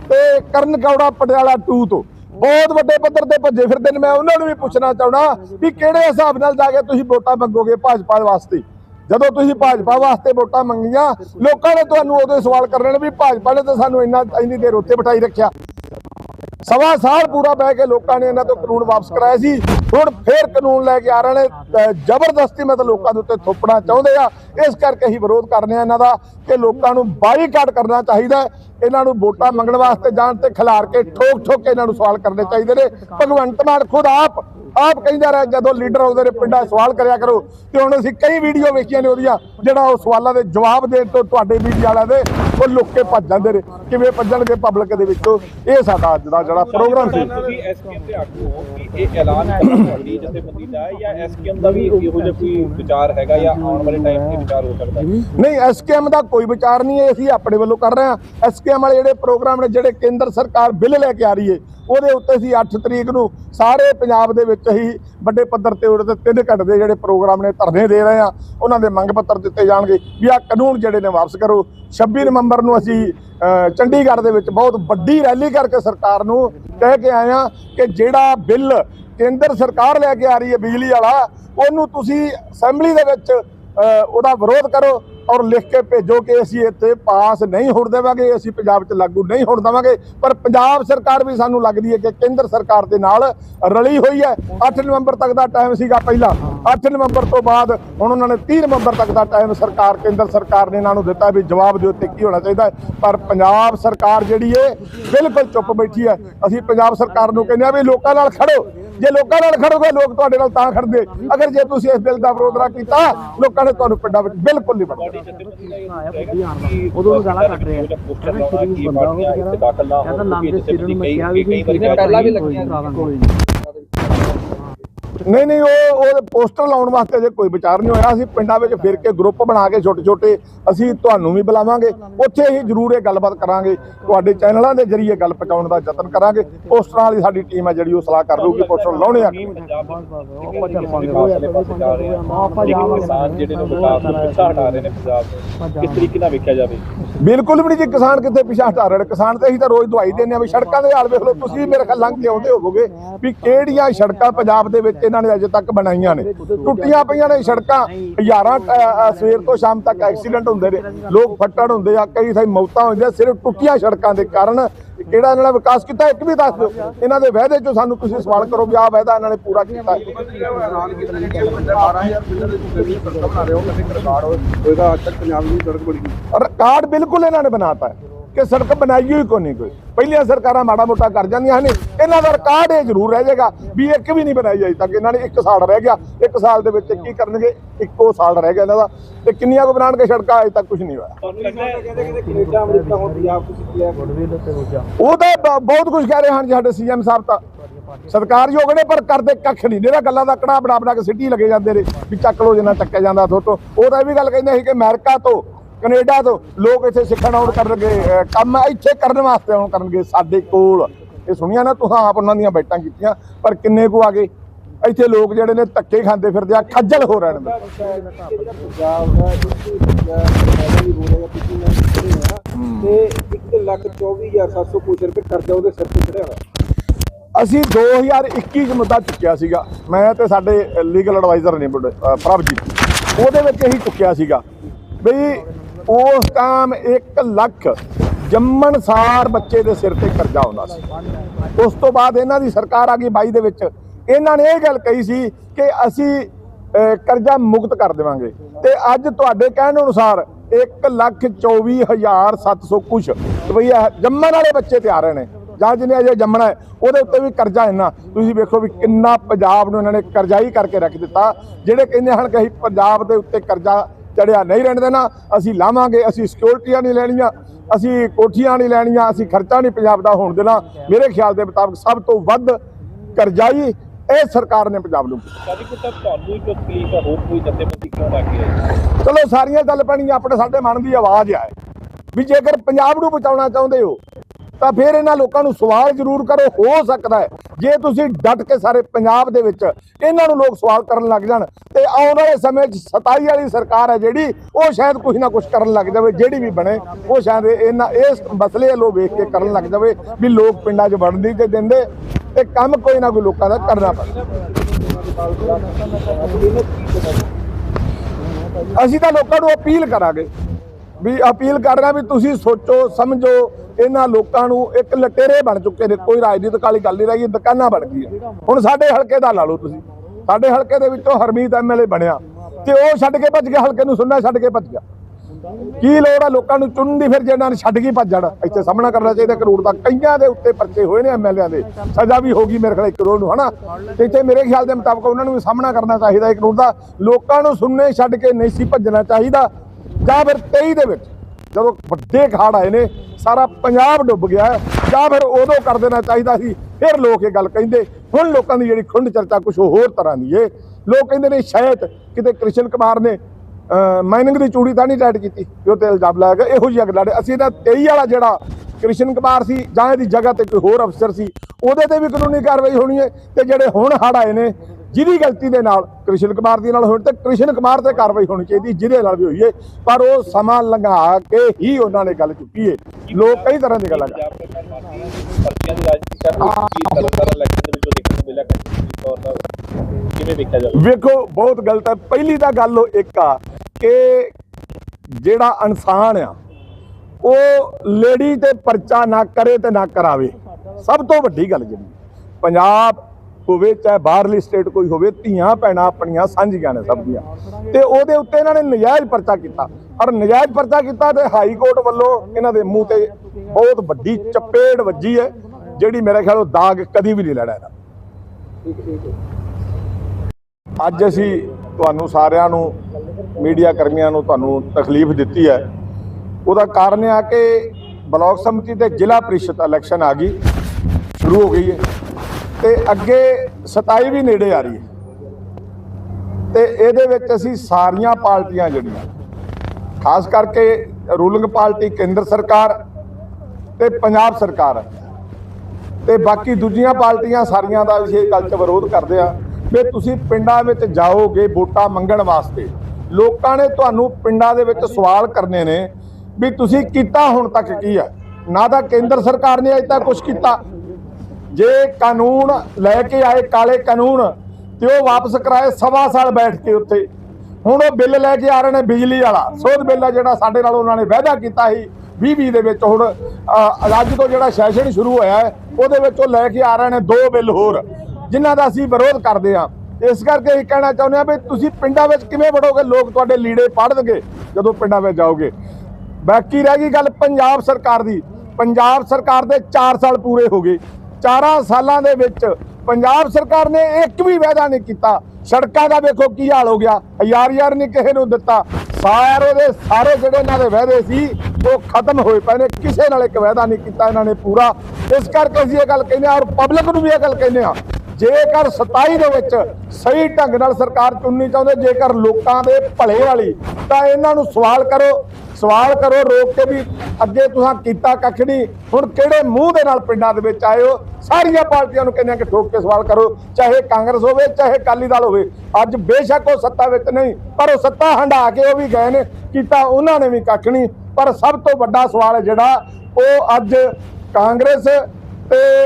S1: ਤੇ ਕਰਨ ਕੌੜਾ ਪਟਿਆਲਾ 2 ਤੋਂ। ਬਹੁਤ ਵੱਡੇ ਪੱਧਰ ਤੇ ਭੱਜੇ ਫਿਰਦੇ ਨੇ, ਮੈਂ ਉਹਨਾਂ ਨੂੰ ਵੀ ਪੁੱਛਣਾ ਚਾਹਣਾ ਵੀ ਕਿਹੜੇ ਹਿਸਾਬ ਨਾਲ ਜਾ ਕੇ ਤੁਸੀਂ ਵੋਟਾਂ ਮੰਗੋਗੇ ਭਾਜਪਾ ਵਾਸਤੇ? ਜਦੋਂ ਤੁਸੀਂ ਭਾਜਪਾ ਵਾਸਤੇ ਵੋਟਾਂ ਮੰਗੀਆਂ, ਲੋਕਾਂ ਨੇ ਤੁਹਾਨੂੰ ਉਦੋਂ ਸਵਾਲ ਕਰਨੇ ਵੀ ਭਾਜਪਾ ਨੇ ਤਾਂ ਸਾਨੂੰ ਇੰਨਾ ਇੰਨੀ ਦੇਰ ਉੱਥੇ ਬਿਠਾਈ ਰੱਖਿਆ। ਸਵਾ ਸਾਲ ਪੂਰਾ ਬਹਿ ਕੇ ਲੋਕਾਂ ਨੇ ਇਹਨਾਂ ਤੋਂ ਕਾਨੂੰਨ ਵਾਪਸ ਕਰਾਇਆ ਸੀ। ਹੁਣ ਫੇਰ ਕਾਨੂੰਨ ਲੈ ਕੇ ਆ ਰਹੇ ਨੇ। ਅਹ ਜ਼ਬਰਦਸਤੀ ਮਤਲਬ ਲੋਕਾਂ ਦੇ ਉੱਤੇ ਥੋਪਣਾ ਚਾਹੁੰਦੇ ਆ। ਇਸ ਕਰਕੇ ਅਸੀਂ ਵਿਰੋਧ ਕਰਨੇ ਆ ਇਹਨਾਂ ਦਾ ਕਿ ਲੋਕਾਂ ਨੂੰ ਬਾਈਕਾਟ ਕਰਨਾ ਚਾਹੀਦਾ ਇਹਨਾਂ ਨੂੰ ਵੋਟਾਂ ਮੰਗਣ ਵਾਸਤੇ ਜਾਣ ਤੇ ਖਿਲਾਰ ਕੇ ਠੋਕ ਠੋਕ ਕੇ ਇਹਨਾਂ ਨੂੰ ਸਵਾਲ ਕਰਨੇ ਚਾਹੀਦੇ ਨੇ। ਭਗਵੰਤ ਮਾਨ ਖੁਦ ਆਪ ਆਪ ਕਹਿੰਦਾ ਰਿਹਾ ਜਦੋਂ ਲੀਡਰ ਆਉਂਦੇ ਨੇ ਪਿੰਡਾਂ ਸਵਾਲ ਕਰਿਆ ਕਰੋ ਤੇ ਹੁਣ ਅਸੀਂ ਕਈ ਵੀਡੀਓ ਵੇਖੀਆਂ ਨੇ ਉਹਦੀਆਂ ਜਿਹੜਾ ਉਹ ਸਵਾਲਾਂ ਦੇ ਜਵਾਬ ਦੇਣ ਤੋਂ ਤੁਹਾਡੇ ਮੀਡੀਆ ਵਾਲਿਆਂ ਦੇ ਉਹ ਲੁੱਕ ਕੇ ਭੱਜ ਜਾਂਦੇ ਨੇ ਕਿਵੇਂ ਭੱਜਣਗੇ ਪਬਲਿਕ ਦੇ ਵਿੱਚੋਂ? ਇਹ ਸਾਡਾ ਅੱਜ ਦਾ ਜਿਹੜਾ ਪ੍ਰੋਗਰਾਮ ਸੀ।
S2: ਤੁਸੀਂ ਐਸਕੇਐਮ ਦੇ ਆਗੂ ਹੋ ਕਿ ਇਹ ਐਲਾਨ ਕਰਨਾ ਤੁਹਾਡੀ ਜਥੇਬੰਦੀ ਦਾ ਹੈ ਜਾਂ ਐਸਕੇਐਮ ਦਾ ਵੀ ਇਹੋ ਜਿਹਾ ਕੋਈ ਵਿਚਾਰ ਹੈਗਾ ਜਾਂ ਆਉਣ ਵਾਲੇ ਟਾਈਮ ਤੇ ਵਿਚਾਰ ਹੋ ਸਕਦਾ ਹੈ?
S1: ਨਹੀਂ ਐਸਕੇਐਮ ਦਾ ਕੋਈ ਵਿਚਾਰ ਨਹੀਂ ਹੈ ਅਸੀਂ ਆਪਣੇ ਵੱਲੋਂ ਕਰ ਰਹੇ ਹਾਂ। ਐਸਕੇਐਮ ਵਾਲੇ ਜਿਹੜੇ ਪ੍ਰੋਗਰਾਮ ਨੇ, ਜਿਹੜੇ ਕੇਂਦਰ ਸਰਕਾਰ ਬਿੱਲ ਲੈ ਕੇ ਆ ਰਹੀ ਹੈ ਉਹਦੇ ਉੱਤੇ ਅਸੀਂ 8 ਤਰੀਕ ਨੂੰ ਸਾਰੇ ਪੰਜਾਬ ਦੇ ਵਿੱਚ ਹੀ ਵੱਡੇ ਪੱਧਰ ਤੇ ਉਹਦੇ ਤਿੰਨ ਘੰਟੇ ਦੇ ਜਿਹੜੇ ਪ੍ਰੋਗਰਾਮ ਨੇ ਧਰਨੇ ਦੇ ਰਹੇ ਆ ਉਹਨਾਂ ਦੇ ਮੰਗ ਪੱਤਰ ਦਿੱਤੇ ਜਾਣਗੇ ਵੀ ਆ ਕਾਨੂੰਨ ਜਿਹੜੇ ਨੇ ਵਾਪਸ ਕਰੋ। 26 ਨਵੰਬਰ ਨੂੰ ਅਸੀਂ ਚੰਡੀਗੜ੍ਹ ਦੇ ਵਿੱਚ ਬਹੁਤ ਵੱਡੀ ਰੈਲੀ ਕਰਕੇ ਸਰਕਾਰ ਨੂੰ ਕਹਿ ਕੇ ਆਏ ਆ ਕਿ ਜਿਹੜਾ ਬਿੱਲ ਕੇਂਦਰ ਸਰਕਾਰ ਲੈ ਕੇ ਆ ਰਹੀ ਹੈ ਬਿਜਲੀ ਵਾਲਾ, ਉਹਨੂੰ ਤੁਸੀਂ ਅਸੈਂਬਲੀ ਦੇ ਵਿੱਚ ਉਹਦਾ ਵਿਰੋਧ ਕਰੋ। ਔਰ ਲਿਖ ਕੇ ਭੇਜੋ ਕਿ ਅਸੀਂ ਇੱਥੇ ਪਾਸ ਨਹੀਂ ਹੋਣ ਦੇਵਾਂਗੇ, ਅਸੀਂ ਪੰਜਾਬ 'ਚ ਲਾਗੂ ਨਹੀਂ ਹੋਣ ਦੇਵਾਂਗੇ। ਪਰ ਪੰਜਾਬ ਸਰਕਾਰ ਵੀ ਸਾਨੂੰ ਲੱਗਦੀ ਹੈ ਕਿ ਕੇਂਦਰ ਸਰਕਾਰ ਦੇ ਨਾਲ ਰਲੀ ਹੋਈ ਹੈ। 8 ਨਵੰਬਰ ਤੱਕ ਦਾ ਟਾਈਮ ਸੀਗਾ ਪਹਿਲਾਂ। 8 ਨਵੰਬਰ ਤੋਂ ਬਾਅਦ ਹੁਣ ਉਹਨਾਂ ਨੇ 30 ਨਵੰਬਰ ਤੱਕ ਦਾ ਟਾਈਮ ਸਰਕਾਰ, ਕੇਂਦਰ ਸਰਕਾਰ ਨੇ ਇਹਨਾਂ ਨੂੰ ਦਿੱਤਾ ਵੀ ਜਵਾਬ ਦਿਓ ਤੇ ਕੀ ਹੋਣਾ ਚਾਹੀਦਾ ਪਰ ਪੰਜਾਬ ਸਰਕਾਰ ਜਿਹੜੀ ਹੈ ਬਿਲਕੁਲ ਚੁੱਪ ਬੈਠੀ ਹੈ। ਅਸੀਂ ਪੰਜਾਬ ਸਰਕਾਰ ਨੂੰ ਕਹਿੰਦੇ ਆ ਵੀ ਲੋਕਾਂ ਨਾਲ ਖੜੋ। ਜੇ ਲੋਕਾਂ ਨਾਲ ਖੜੋਗੇ, ਲੋਕ ਤੁਹਾਡੇ ਨਾਲ ਤਾਂ ਖੜਦੇ। ਅਗਰ ਜੇ ਤੁਸੀਂ ਇਸ ਬਿੱਲ ਦਾ ਵਿਰੋਧ ਨਾ ਕੀਤਾ, ਲੋਕਾਂ ਨੇ ਤੁਹਾਨੂੰ ਪਿੰਡਾਂ ਵਿੱਚ ਬਿਲਕੁਲ ਨਹੀਂ ਵੜਨਾ।
S4: ਉਦੋਂ ਨੂੰ ਗਾਲਾਂ ਕੱਢ ਰਹੇ ਕਹਿੰਦਾ ਸ਼ਰੀਫ ਬੰਦਾ
S2: ਨਾ
S4: ਕਹਿੰਦਾ ਨਾਮ ਦੇ ਸਿਰ ਨੂੰ ਮੈਂ ਕਿਹਾ ਵੀ
S2: ਕਈ
S4: ਪਹਿਲਾਂ
S3: ਵੀ ਲੱਗੀਆਂ
S4: ਲੱਗੀਆਂ
S1: ਨਹੀਂ। ਨਹੀਂ ਉਹ ਉਹ ਪੋਸਟਰ ਲਾਉਣ ਵਾਸਤੇ ਜੇ ਕੋਈ ਵਿਚਾਰ ਨਹੀਂ ਹੋਇਆ। ਅਸੀਂ ਪਿੰਡਾਂ ਵਿੱਚ ਫਿਰ ਕੇ ਗਰੁੱਪ ਬਣਾ ਕੇ ਛੋਟੇ ਛੋਟੇ ਅਸੀਂ ਤੁਹਾਨੂੰ ਵੀ ਬੁਲਾਵਾਂਗੇ। ਉੱਥੇ ਹੀ ਜ਼ਰੂਰ ਇਹ ਗੱਲਬਾਤ ਕਰਾਂਗੇ। ਤੁਹਾਡੇ ਚੈਨਲਾਂ ਦੇ ਜ਼ਰੀਏ ਗੱਲ ਪਹੁੰਚਾਉਣ ਦਾ ਯਤਨ ਕਰਾਂਗੇ। ਪੋਸਟਰਾਂ ਵਾਲੀ ਸਾਡੀ ਟੀਮ ਹੈ ਜਿਹੜੀ ਉਹ ਸਲਾਹ ਕਰ ਲੂਗੀ ਪੋਸਟਰ ਲਾਉਣੇ ਆ।
S2: ਜਾਵੇ
S1: ਬਿਲਕੁਲ ਵੀ ਨਹੀਂ ਜੀ, ਕਿਸਾਨ ਕਿਤੇ ਪਿਛਾ ਹਟਾ ਰਹੇ ਕਿਸਾਨ ਤੇ ਅਸੀਂ ਤਾਂ ਰੋਜ਼ ਦਵਾਈ ਦਿੰਦੇ ਆ ਵੀ ਸੜਕਾਂ ਦੇ ਹਾਲ ਵੇਖ ਲਓ, ਤੁਸੀਂ ਮੇਰੇ ਖਿਆਲ ਲੰਘ ਕੇ ਆਉਂਦੇ ਹੋਵੋਗੇ ਵੀ ਕਿਹੜੀਆਂ ਸੜਕਾਂ ਪੰਜਾਬ ਦੇ ਵਿੱਚ ਇਹਨਾਂ ਨੇ ਅਜੇ ਤੱਕ ਬਣਾਈਆਂ ਨੇ। ਟੁੱਟੀਆਂ ਪਈਆਂ ਨੇ ਸੜਕਾਂ। ਹਜ਼ਾਰਾਂ ਸਵੇਰ ਤੋਂ ਸ਼ਾਮ ਤੱਕ ਐਕਸੀਡੈਂਟ ਹੁੰਦੇ ਨੇ ਲੋਕ ਫੱਟੜ ਹੁੰਦੇ ਆ ਕਈ ਥਾਈ ਮੌਤਾਂ ਹੁੰਦੀਆਂ ਸਿਰਫ ਟੁੱਟੀਆਂ ਸੜਕਾਂ ਦੇ ਕਾਰਨ। ਕਿਹੜਾ ਇਹਨਾਂ ਨੇ ਵਿਕਾਸ ਕੀਤਾ ਇੱਕ ਵੀ ਦੱਸ ਦਿਓ। ਇਹਨਾਂ ਦੇ ਵਾਅਦੇ ਚੋਂ ਸਾਨੂੰ ਤੁਸੀਂ ਸਵਾਲ ਕਰੋ ਵੀ ਆਹ ਵਾਅਦਾ ਇਹਨਾਂ ਨੇ ਪੂਰਾ ਕੀਤਾ। ਰਿਕਾਰਡ ਬਿਲਕੁਲ ਇਹਨਾਂ ਨੇ ਬਣਾਤਾ ਹੈ। ਕਿ ਸੜਕ ਬਣਾਈ ਹੋਈ ਕੋਈ ਨਹੀਂ ਕੋਈ। ਪਹਿਲੀਆਂ ਸਰਕਾਰਾਂ ਮਾੜਾ ਮੋਟਾ ਕਰ ਜਾਂਦੀਆਂ ਨੇ ਇਹਨਾਂ ਦਾ ਰਿਕਾਰਡ ਇਹ ਜ਼ਰੂਰ ਰਹਿ ਜਾਏਗਾ ਵੀ ਇੱਕ ਵੀ ਨਹੀਂ ਬਣਾਈ ਅਜੇ ਤੱਕ। ਇਹਨਾਂ ਨੇ ਇੱਕ ਸਾਲ ਰਹਿ ਗਿਆ। ਇੱਕ ਸਾਲ ਦੇ ਵਿੱਚ ਕੀ ਕਰਨਗੇ? ਇੱਕੋ ਸਾਲ ਰਹਿ ਗਿਆ ਇਹਨਾਂ ਦਾ। ਤੇ ਕਿੰਨੀਆਂ ਕੋ ਬਣਾਉਣਗੇ ਸੜਕਾਂ ਅਜੇ ਤੱਕ ਕੁਝ ਨਹੀਂ ਹੋਇਆ। ਉਹ ਤਾਂ ਬਹੁਤ ਕੁਝ ਕਹਿ ਰਹੇ ਹਨ ਸਾਡੇ ਸੀਐਮ ਸਾਹਿਬ ਤਾਂ। ਸਤਿਕਾਰਯੋਗ ਨੇ ਪਰ ਕਰਦੇ ਕੱਖ ਨਹੀਂ। ਜਿਹੜਾ ਗੱਲਾਂ ਦਾ ਕੜਾ ਬਣਾ ਬਣਾ ਕੇ ਸਿੱਟੀ ਲੱਗੇ ਜਾਂਦੇ ਨੇ ਵੀ ਚੱਕ ਲੋ ਜਿੰਨਾ ਚੱਕਿਆ ਜਾਂਦਾ ਥੋਤੋਂ ਉਹ ਤਾਂ ਇਹ ਵੀ ਗੱਲ ਕਹਿੰਦੇ ਸੀ ਕਿ ਅਮਰੀਕਾ ਤੋਂ ਕੈਨੇਡਾ ਤੋਂ ਲੋਕ ਇੱਥੇ ਸਿੱਖਣ ਆਉਣ ਕਰਨਗੇ ਕੰਮ ਇੱਥੇ ਕਰਨ ਵਾਸਤੇ ਆਉਣ ਕਰਨਗੇ ਸਾਡੇ ਕੋਲ। ਇਹ ਸੁਣੀਆਂ ਨਾ ਤੁਸੀਂ ਆਪ ਉਹਨਾਂ ਦੀਆਂ ਬੈਠਾਂ ਕੀਤੀਆਂ ਪਰ ਕਿੰਨੇ ਕੁ ਆ ਗਏ? ਇੱਥੇ ਲੋਕ ਜਿਹੜੇ ਨੇ ਧੱਕੇ ਖਾਂਦੇ ਫਿਰਦੇ ਆ ਖੱਜਲ ਹੋ ਰਹੇ ਨੇ
S3: ਜਿਹੜਾ ਪੰਜਾਬ ਦਾ ਇੱਕ ਪਹਿਲਾਂ ਵੀ ਹੋ ਰਿਹਾ ਪਿਛਲੇ ਨਾਲ ਖੜੇ ਹੋਇਆ ਤੇ 1 ਲੱਖ 24700 ਕੁਛ ਰੁਪਏ ਕਰਜ਼ਾ ਉਹਦੇ ਸਿਰ ਤੇ ਚੜਿਆ ਹੋਇਆ।
S1: ਅਸੀਂ 2021 ਚ ਮੁੱਦਾ ਚੁੱਕਿਆ ਸੀਗਾ। ਮੈਂ ਤੇ ਸਾਡੇ ਲੀਗਲ ਐਡਵਾਈਜ਼ਰ ਨੇ ਪ੍ਰਭਜੀਤ। ਉਹਦੇ ਵਿੱਚ ਇਹੀ ਚੁੱਕਿਆ ਸੀਗਾ। ਬਈ ਉਸ ਟਾਈਮ 1 ਲੱਖ ਜੰਮਣ ਸਾਰ ਬੱਚੇ ਦੇ ਸਿਰ ਤੇ ਕਰਜ਼ਾ ਆਉਂਦਾ ਸੀ। ਉਸ ਤੋਂ ਬਾਅਦ ਇਹਨਾਂ ਦੀ ਸਰਕਾਰ ਆ ਗਈ 22 ਦੇ ਵਿੱਚ। ਇਹਨਾਂ ਨੇ ਇਹ ਗੱਲ ਕਹੀ ਸੀ ਕਿ ਅਸੀਂ ਕਰਜ਼ਾ ਮੁਕਤ ਕਰ ਦੇਵਾਂਗੇ। ਤੇ ਅੱਜ ਤੁਹਾਡੇ ਕਹਿਣ ਅਨੁਸਾਰ 1 ਲੱਖ 24700 ਕੁਛ ਤੇ ਬਈ ਇਹ ਜੰਮਣ ਵਾਲੇ ਬੱਚੇ ਤੇ ਆ ਰਹੇ ਨੇ। ਜਾਂ ਜਿਹਨੇ ਅਜੇ ਜੰਮਣਾ ਹੈ, ਉਹਦੇ ਉੱਤੇ ਵੀ ਕਰਜ਼ਾ ਇੰਨਾ। ਤੁਸੀਂ ਵੇਖੋ ਵੀ ਕਿੰਨਾ ਪੰਜਾਬ ਨੂੰ ਇਹਨਾਂ ਨੇ ਕਰਜ਼ਾਈ ਕਰਕੇ ਰੱਖ ਦਿੱਤਾ। ਜਿਹੜੇ ਕਹਿੰਦੇ ਹਨ ਕਿ ਅਸੀਂ ਪੰਜਾਬ ਦੇ ਉੱਤੇ ਕਰਜ਼ਾ ਚੜਿਆ ਨਹੀਂ ਰਹਿਣ ਦੇਣਾ। ਅਸੀਂ ਲਾਵਾਂਗੇ ਅਸੀਂ ਸਿਕਿਉਰਿਟੀਆਂ ਨਹੀਂ ਲੈਣੀਆਂ ਅਸੀਂ ਕੋਠੀਆਂ ਨਹੀਂ ਲੈਣੀਆਂ ਅਸੀਂ ਖਰਚਾ ਨਹੀਂ ਪੰਜਾਬ ਦਾ ਹੋਣ ਦੇਣਾ। ਮੇਰੇ ਖਿਆਲ ਦੇ ਮੁਤਾਬਕ ਸਭ ਤੋਂ ਵੱਧ ਕਰਜ਼ਾਈ ਇਹ ਸਰਕਾਰ ਨੇ ਪੰਜਾਬ ਨੂੰ ਚਲੋ ਸਾਰੀਆਂ ਗੱਲ ਪੈਣੀਆਂ ਆਪਣੇ ਸਾਡੇ ਮਨ ਦੀ ਆਵਾਜ਼ ਆ। ਵੀ ਜੇਕਰ ਪੰਜਾਬ ਨੂੰ ਬਚਾਉਣਾ ਚਾਹੁੰਦੇ ਹੋ ਤਾਂ ਫਿਰ ਇਹਨਾਂ ਲੋਕਾਂ ਨੂੰ ਸਵਾਲ ਜ਼ਰੂਰ ਕਰੋ, ਹੋ ਸਕਦਾ ਹੈ। ਜੇ ਤੁਸੀਂ ਡਟ ਕੇ ਸਾਰੇ ਪੰਜਾਬ ਦੇ ਵਿੱਚ ਇਹਨਾਂ ਨੂੰ ਲੋਕ ਸਵਾਲ ਕਰਨ ਲੱਗ ਜਾਣ ਤੇ ਆਉਣ ਵਾਲੇ ਸਮੇਂ 'ਚ 27 ਵਾਲੀ ਸਰਕਾਰ ਹੈ ਜਿਹੜੀ, ਉਹ ਸ਼ਾਇਦ ਕੁਝ ਨਾ ਕੁਝ ਕਰਨ ਲੱਗ ਜਾਵੇ, ਜਿਹੜੀ ਵੀ ਬਣੇ, ਉਹ ਸ਼ਾਇਦ ਇਹਨਾਂ, ਇਸ ਮਸਲੇ ਵੱਲੋਂ ਵੇਖ ਕੇ ਕਰਨ ਲੱਗ ਜਾਵੇ ਵੀ ਲੋਕ ਪਿੰਡਾਂ 'ਚ ਵੜਨ ਨਹੀਂ ਤੇ ਦਿੰਦੇ ਤੇ ਕੰਮ ਕੋਈ ਨਾ ਕੋਈ ਲੋਕਾਂ ਦਾ ਕਰਨਾ ਪੈਂਦਾ ਅਸੀਂ ਤਾਂ ਲੋਕਾਂ ਨੂੰ ਅਪੀਲ ਕਰਾਂਗੇ ਵੀ ਅਪੀਲ ਕਰ ਰਿਹਾ ਵੀ ਤੁਸੀਂ ਸੋਚੋ, ਸਮਝੋ ਇਹਨਾਂ ਲੋਕਾਂ ਨੂੰ ਇੱਕ ਲਟੇਰੇ ਬਣ ਚੁੱਕੇ ਨੇ, ਕੋਈ ਰਾਜਨੀਤਿਕ ਵਾਲੀ ਗੱਲ ਨਹੀਂ ਰਹੀ ਇਹ ਦੁਕਾਨਾਂ ਬਣ ਗਈਆਂ। ਹੁਣ ਸਾਡੇ ਹਲਕੇ ਦਾ ਲਾ ਲਓ ਤੁਸੀਂ। ਸਾਡੇ ਹਲਕੇ ਦੇ ਵਿੱਚੋਂ ਹਰਮੀਤ ਐਮਐਲਏ ਬਣਿਆ। ਤੇ ਉਹ ਛੱਡ ਕੇ ਭੱਜ ਗਿਆ, ਹਲਕੇ ਨੂੰ ਸੁਣਨਾ ਛੱਡ ਕੇ ਭੱਜ ਗਿਆ। ਕੀ ਲੋੜ ਆ ਲੋਕਾਂ ਨੂੰ ਚੁਣਨ ਦੀ, ਫਿਰ ਜੇ ਇਹਨਾਂ ਨੇ ਛੱਡ ਕੇ ਭੱਜਣ ਇੱਥੇ ਸਾਹਮਣਾ ਕਰਨਾ ਚਾਹੀਦਾ, ਕਰੋੜ ਦਾ। ਕਈਆਂ ਦੇ ਉੱਤੇ ਪਰਚੇ ਹੋਏ ਨੇ ਐਮਐਲਏਆਂ ਦੇ। ਸਜ਼ਾ ਵੀ ਹੋਗੀ ਮੇਰੇ ਖਿਆਲ ਕਰੋੜ ਨੂੰ, ਹਨਾ? ਤੇ ਇੱਥੇ ਮੇਰੇ ਖਿਆਲ ਦੇ ਮੁਤਾਬਕ ਉਹਨਾਂ ਨੂੰ ਵੀ ਸਾਹਮਣਾ ਕਰਨਾ ਚਾਹੀਦਾ ਕਰੋੜ ਦਾ। ਲੋਕਾਂ ਨੂੰ ਸੁਣਨੇ ਛੱਡ ਕੇ ਨਹੀਂ ਸੀ ਭੱਜਣਾ ਚਾਹੀਦਾ। ਜਾਂ ਫਿਰ 23 ਦੇ ਵਿੱਚ ਜਦੋਂ ਵੱਡੇ ਖਾੜ ਆਏ ਨੇ, ਸਾਰਾ ਪੰਜਾਬ ਡੁੱਬ ਗਿਆ ਜਾਂ ਫਿਰ ਉਦੋਂ ਕਰ ਦੇਣਾ ਚਾਹੀਦਾ ਸੀ, ਫਿਰ ਲੋਕ ਇਹ ਗੱਲ ਕਹਿੰਦੇ। ਹੁਣ ਲੋਕਾਂ ਦੀ ਜਿਹੜੀ ਖੁੰਡ ਚਰਚਾ ਕੁਝ ਹੋਰ ਤਰ੍ਹਾਂ ਦੀ ਏ। ਲੋਕ ਕਹਿੰਦੇ ਨੇ ਸ਼ਾਇਦ ਕਿਤੇ ਕ੍ਰਿਸ਼ਨ ਕੁਮਾਰ ਨੇ ਮਾਈਨਿੰਗ ਦੀ ਚੂੜੀ ਤਾਂ ਨਹੀਂ ਟਾਈਟ ਕੀਤੀ, ਵੀ ਉਹ ਤੇ ਇਲਜ਼ਾਮ ਲਾਇਆ ਗਿਆ। ਇਹੋ ਜਿਹੀ ਗੱਲਾਂ ਨੇ ਅਸੀਂ ਤਾਂ 23 ਵਾਲਾ ਜਿਹੜਾ ਕ੍ਰਿਸ਼ਨ ਕੁਮਾਰ ਸੀ, ਜਾਂ ਇਹਦੀ ਜਗ੍ਹਾ ਤੇ ਕੋਈ ਹੋਰ ਅਫਸਰ ਸੀ, ਉਹਦੇ ਤੇ ਵੀ ਕਾਨੂੰਨੀ ਕਾਰਵਾਈ ਹੋਣੀ ਹੈ ਤੇ ਜਿਹੜੇ ਹੁਣ ਹੜ ਆਏ ਨੇ ਜਿਹਦੀ ਗਲਤੀ ਦੇ ਨਾਲ ਕ੍ਰਿਸ਼ਨ ਕੁਮਾਰ ਦੀ ਨਾਲ ਹੋਣ ਤੇ ਕ੍ਰਿਸ਼ਨ ਕੁਮਾਰ ਤੇ ਕਾਰਵਾਈ ਹੋਣੀ ਚਾਹੀਦੀ ਜਿਹਦੇ ਨਾਲ ਵੀ ਹੋਈ ਹੈ ਪਰ ਉਹ ਸਮਾਂ ਲੰਘਾ ਕੇ ਹੀ ਉਹਨਾਂ ਨੇ ਗੱਲ ਚੁੱਕੀ ਹੈ ਲੋਕ ਕਈ ਤਰ੍ਹਾਂ ਦੀ ਗੱਲਾਂ ਕਰ
S2: ਪੰਜਾਬ ਸਰਕਾਰ ਮੰਨਦੀ ਹੈ। ਪਰਚੀਆਂ ਦੀ ਰਾਜਨੀਤੀ ਕਰ ਰਹੀ ਸੀ ਤਰ੍ਹਾਂ ਇਲੈਕਸ਼ਨ ਦੇ ਵਿੱਚ ਉਹ ਦੇਖਣ ਨੂੰ ਮਿਲਿਆ ਕੰਟੀਨਿਊ ਤੌਰ ਦਾ ਕਿਵੇਂ ਦੇਖਿਆ ਜਾਵੇ
S1: ਵੇਖੋ ਬਹੁਤ ਗਲਤ ਹੈ। ਪਹਿਲੀ ਤਾਂ ਗੱਲ ਉਹ ਇੱਕ ਆ ਕਿ ਜਿਹੜਾ ਇਨਸਾਨ ਆ ਉਹ ਲੇਡੀ ਤੇ ਪਰਚਾ ਨਾ ਕਰੇ ਤੇ ਨਾ ਕਰਾਵੇ। ਸਭ ਤੋਂ ਵੱਡੀ ਗੱਲ ਜਿਹੜੀ ਪੰਜਾਬ ਹੋਵੇ, ਚਾਹੇ ਬਾਹਰਲੀ ਸਟੇਟ ਕੋਈ ਹੋਵੇ, ਧੀਆਂ ਭੈਣਾਂ ਆਪਣੀਆਂ ਸਾਂਝੀਆਂ ਨੇ ਸਭ ਦੀਆਂ। ਤੇ ਉਹਦੇ ਉੱਤੇ ਇਹਨਾਂ ਨੇ ਨਜਾਇਜ਼ ਪਰਚਾ ਕੀਤਾ। ਔਰ ਨਜਾਇਜ਼ ਪਰਚਾ ਕੀਤਾ ਤੇ ਹਾਈ ਕੋਰਟ ਵੱਲੋਂ ਇਹਨਾਂ ਦੇ ਮੂੰਹ ਤੇ ਬਹੁਤ ਵੱਡੀ ਚਪੇੜ ਵੱਜੀ ਹੈ, ਜਿਹੜੀ ਮੇਰੇ ਖਿਆਲ ਉਹ ਦਾਗ ਕਦੀ ਵੀ ਨਹੀਂ ਲੈਣਾ ਇਹਦਾ ਅੱਜ ਅਸੀਂ ਤੁਹਾਨੂੰ ਸਾਰਿਆਂ ਨੂੰ, ਮੀਡੀਆ ਕਰਮੀਆਂ ਨੂੰ ਤੁਹਾਨੂੰ ਤਕਲੀਫ ਦਿੱਤੀ ਹੈ। ਉਹਦਾ ਕਾਰਨ ਇਹ ਆ ਕਿ ਬਲਾਕ ਸਮਿਤੀ ਤੇ ਜ਼ਿਲ੍ਹਾ ਪ੍ਰੀਸ਼ਦ ਇਲੈਕਸ਼ਨ ਆ ਗਈ। ਸ਼ੁਰੂ ਹੋ ਗਈ ਹੈ। ਤੇ ਅੱਗੇ 27 ਵੀ ਨੇੜੇ ਆ ਰਹੀ ਹੈ। ਤੇ ਇਹਦੇ ਵਿੱਚ ਅਸੀਂ ਸਾਰੀਆਂ ਪਾਰਟੀਆਂ ਜਿਹੜੀਆਂ, ਖਾਸ ਕਰਕੇ ਰੂਲਿੰਗ ਪਾਰਟੀ ਕੇਂਦਰ ਸਰਕਾਰ ਤੇ ਪੰਜਾਬ ਸਰਕਾਰ ਤੇ ਬਾਕੀ ਦੂਜੀਆਂ ਪਾਰਟੀਆਂ ਸਾਰੀਆਂ ਦਾ ਅਸੀਂ ਇਹ ਗੱਲ 'ਚ ਵਿਰੋਧ ਕਰਦੇ ਆ ਵੀ ਤੁਸੀਂ ਪਿੰਡਾਂ ਵਿੱਚ ਜਾਓਗੇ ਵੋਟਾਂ ਮੰਗਣ ਵਾਸਤੇ, ਲੋਕਾਂ ਨੇ ਤੁਹਾਨੂੰ ਪਿੰਡਾਂ ਦੇ ਵਿੱਚ ਸਵਾਲ ਕਰਨੇ ਨੇ ਵੀ ਤੁਸੀਂ ਕੀਤਾ ਹੁਣ ਤੱਕ ਕੀ ਹੈ? ਨਾ ਤਾਂ ਕੇਂਦਰ ਸਰਕਾਰ ਨੇ ਅਜੇ ਤੱਕ ਕੁਝ ਕੀਤਾ ਜੇ ਕਾਨੂੰਨ ਲੈ ਕੇ ਆਏ ਕਾਲੇ ਕਾਨੂੰਨ ਤੇ ਉਹ ਵਾਪਸ ਕਰਾਏ ਸਵਾ ਸਾਲ ਬੈਠ ਕੇ ਉੱਥੇ। ਹੁਣ ਉਹ ਬਿੱਲ ਲੈ ਕੇ ਆ ਰਹੇ ਨੇ ਬਿਜਲੀ ਵਾਲਾ। ਸੋਧ ਬਿੱਲ ਆ ਜਿਹੜਾ ਸਾਡੇ ਨਾਲ ਉਹਨਾਂ ਨੇ ਵਾਅਦਾ ਕੀਤਾ ਸੀ 2020 ਦੇ ਵਿੱਚ। ਹੁਣ ਅੱਜ ਤੋਂ ਜਿਹੜਾ ਸੈਸ਼ਨ ਸ਼ੁਰੂ ਹੋਇਆ ਹੈ, ਉਹਦੇ ਵਿੱਚ ਉਹ ਲੈ ਕੇ ਆ ਰਹੇ ਨੇ ਦੋ ਬਿੱਲ ਹੋਰ, ਜਿਨ੍ਹਾਂ ਦਾ ਅਸੀਂ ਵਿਰੋਧ ਕਰਦੇ ਹਾਂ। ਇਸ ਕਰਕੇ ਇਹ ਕਹਿਣਾ ਚਾਹੁੰਦੇ ਹਾਂ ਵੀ ਤੁਸੀਂ ਪਿੰਡਾਂ ਵਿੱਚ ਕਿਵੇਂ ਵੜੋਗੇ? ਲੋਕ ਤੁਹਾਡੇ ਲੀੜੇ ਪੜ੍ਹਨਗੇ ਜਦੋਂ ਪਿੰਡਾਂ ਵਿੱਚ ਜਾਓਗੇ। ਬਾਕੀ ਰਹਿ ਗਈ ਗੱਲ ਪੰਜਾਬ ਸਰਕਾਰ ਦੀ। ਪੰਜਾਬ ਸਰਕਾਰ ਦੇ 4 ਸਾਲ ਪੂਰੇ ਹੋ ਗਏ। 4 ਸਾਲਾਂ ਦੇ ਵਿੱਚ ਪੰਜਾਬ ਸਰਕਾਰ ਨੇ ਇੱਕ ਵੀ ਵਾਅਦਾ ਨਹੀਂ ਕੀਤਾ। ਸੜਕਾਂ ਦਾ ਵੇਖੋ ਕੀ ਹਾਲ ਹੋ ਗਿਆ। ਹਜ਼ਾਰ ਯਾਰ ਨਹੀਂ ਕਿਸੇ ਨੂੰ ਦਿੱਤਾ। ਸਾਰੇ ਦੇ ਸਾਰੇ ਜਿਹੜੇ ਇਹਨਾਂ ਦੇ ਵਾਅਦੇ ਸੀ, ਉਹ ਖਤਮ ਹੋਏ ਪਏ ਨੇ। ਕਿਸੇ ਨਾਲ ਇੱਕ ਵਾਅਦਾ ਨਹੀਂ ਕੀਤਾ ਇਹਨਾਂ ਨੇ ਪੂਰਾ। ਇਸ ਕਰਕੇ ਅਸੀਂ ਇਹ ਗੱਲ ਕਹਿੰਦੇ ਹਾਂ ਔਰ ਪਬਲਿਕ ਨੂੰ ਵੀ ਇਹ ਗੱਲ ਕਹਿੰਦੇ ਹਾਂ। ਜੇਕਰ 27 ਦੇ ਵਿੱਚ ਸਹੀ ਢੰਗ ਨਾਲ ਸਰਕਾਰ ਚੁਣਨੀ ਚਾਹੁੰਦੇ, ਜੇਕਰ ਲੋਕਾਂ ਦੇ ਭਲੇ ਵਾਲੀ, ਤਾਂ ਇਹਨਾਂ ਨੂੰ ਸਵਾਲ ਕਰੋ। ਸਵਾਲ ਕਰੋ ਰੋਕ ਕੇ ਵੀ ਅੱਗੇ ਤੁਸੀਂ ਕੀਤਾ ਕੱਖ ਨਹੀਂ। ਹੁਣ ਕਿਹੜੇ ਮੂੰਹ ਦੇ ਨਾਲ ਪਿੰਡਾਂ ਦੇ ਵਿੱਚ ਆਏ ਹੋ? ਸਾਰੀਆਂ ਪਾਰਟੀਆਂ ਨੂੰ ਕਹਿੰਦੇ ਕਿ ਠੋਕ ਕੇ ਸਵਾਲ ਕਰੋ। ਚਾਹੇ ਕਾਂਗਰਸ ਹੋਵੇ, ਚਾਹੇ ਅਕਾਲੀ ਦਲ ਹੋਵੇ। ਅੱਜ ਬੇਸ਼ੱਕ ਉਹ ਸੱਤਾ ਵਿੱਚ ਨਹੀਂ, ਪਰ ਉਹ ਸੱਤਾ ਹੰਡਾ ਕੇ ਉਹ ਵੀ ਗਏ ਨੇ, ਕੀਤਾ ਉਹਨਾਂ ਨੇ ਵੀ ਕੱਖ ਨਹੀਂ। ਪਰ ਸਭ ਤੋਂ ਵੱਡਾ ਸਵਾਲ ਹੈ ਜਿਹੜਾ, ਉਹ ਅੱਜ ਕਾਂਗਰਸ ਤੇ